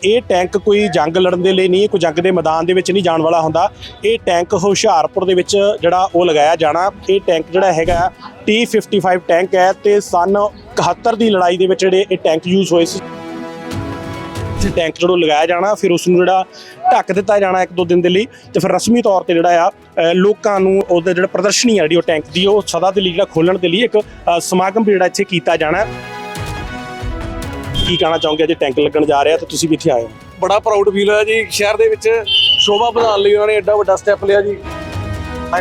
ਇਹ ਟੈਂਕ ਕੋਈ ਜੰਗ ਲੜਨ ਦੇ ਲਈ ਨਹੀਂ, ਕੋਈ ਜੰਗ ਦੇ ਮੈਦਾਨ ਦੇ ਵਿੱਚ ਨਹੀਂ ਜਾਣ ਵਾਲਾ ਹੁੰਦਾ। ਇਹ ਟੈਂਕ ਹੁਸ਼ਿਆਰਪੁਰ ਦੇ ਵਿੱਚ ਜਿਹੜਾ ਉਹ ਲਗਾਇਆ ਜਾਣਾ। ਇਹ ਟੈਂਕ ਜਿਹੜਾ ਹੈਗਾ T55 ਟੈਂਕ ਹੈ ਤੇ ਸਨ 71 ਦੀ ਲੜਾਈ ਦੇ ਵਿੱਚ ਜਿਹੜੇ ਇਹ ਟੈਂਕ ਯੂਜ਼ ਹੋਏ ਸੀ। ਤੇ ਟੈਂਕ ਜਿਹੜਾ ਉਹ ਲਗਾਇਆ ਜਾਣਾ, ਫਿਰ ਉਸ ਨੂੰ ਜਿਹੜਾ ਢੱਕ ਦਿੱਤਾ ਜਾਣਾ ਇੱਕ ਦੋ ਦਿਨ ਦੇ ਲਈ ਤੇ ਫਿਰ ਰਸਮੀ ਤੌਰ ਤੇ ਜਿਹੜਾ ਆ ਲੋਕਾਂ ਨੂੰ ਉਹਦਾ ਜਿਹੜਾ ਪ੍ਰਦਰਸ਼ਨੀ ਆ ਜਿਹੜੀ ਉਹ ਟੈਂਕ ਦੀ, ਉਹ ਸਦਾ ਦੇ ਲਈ ਜਿਹੜਾ ਖੋਲਣ ਦੇ ਲਈ ਇੱਕ ਸਮਾਗਮ ਵੀ ਜਿਹੜਾ ਇੱਥੇ ਕੀਤਾ ਜਾਣਾ। ਕੀ ਕਹਿਣਾ ਚਾਹੋਗੇ? ਜੇ ਟੈਂਕ ਲੱਗਣ ਜਾ ਰਿਹਾ ਤਾਂ ਤੁਸੀਂ ਵੀ ਇੱਥੇ ਆਏ ਹੋ। ਬੜਾ ਪ੍ਰਾਊਡ ਫੀਲ ਹੋਇਆ ਜੀ। ਸ਼ਹਿਰ ਦੇ ਵਿੱਚ ਸ਼ੋਭਾ ਵਧਾਉਣ ਲਈ ਉਹਨਾਂ ਨੇ ਐਡਾ ਵੱਡਾ ਸਟੈਪ ਲਿਆ ਜੀ।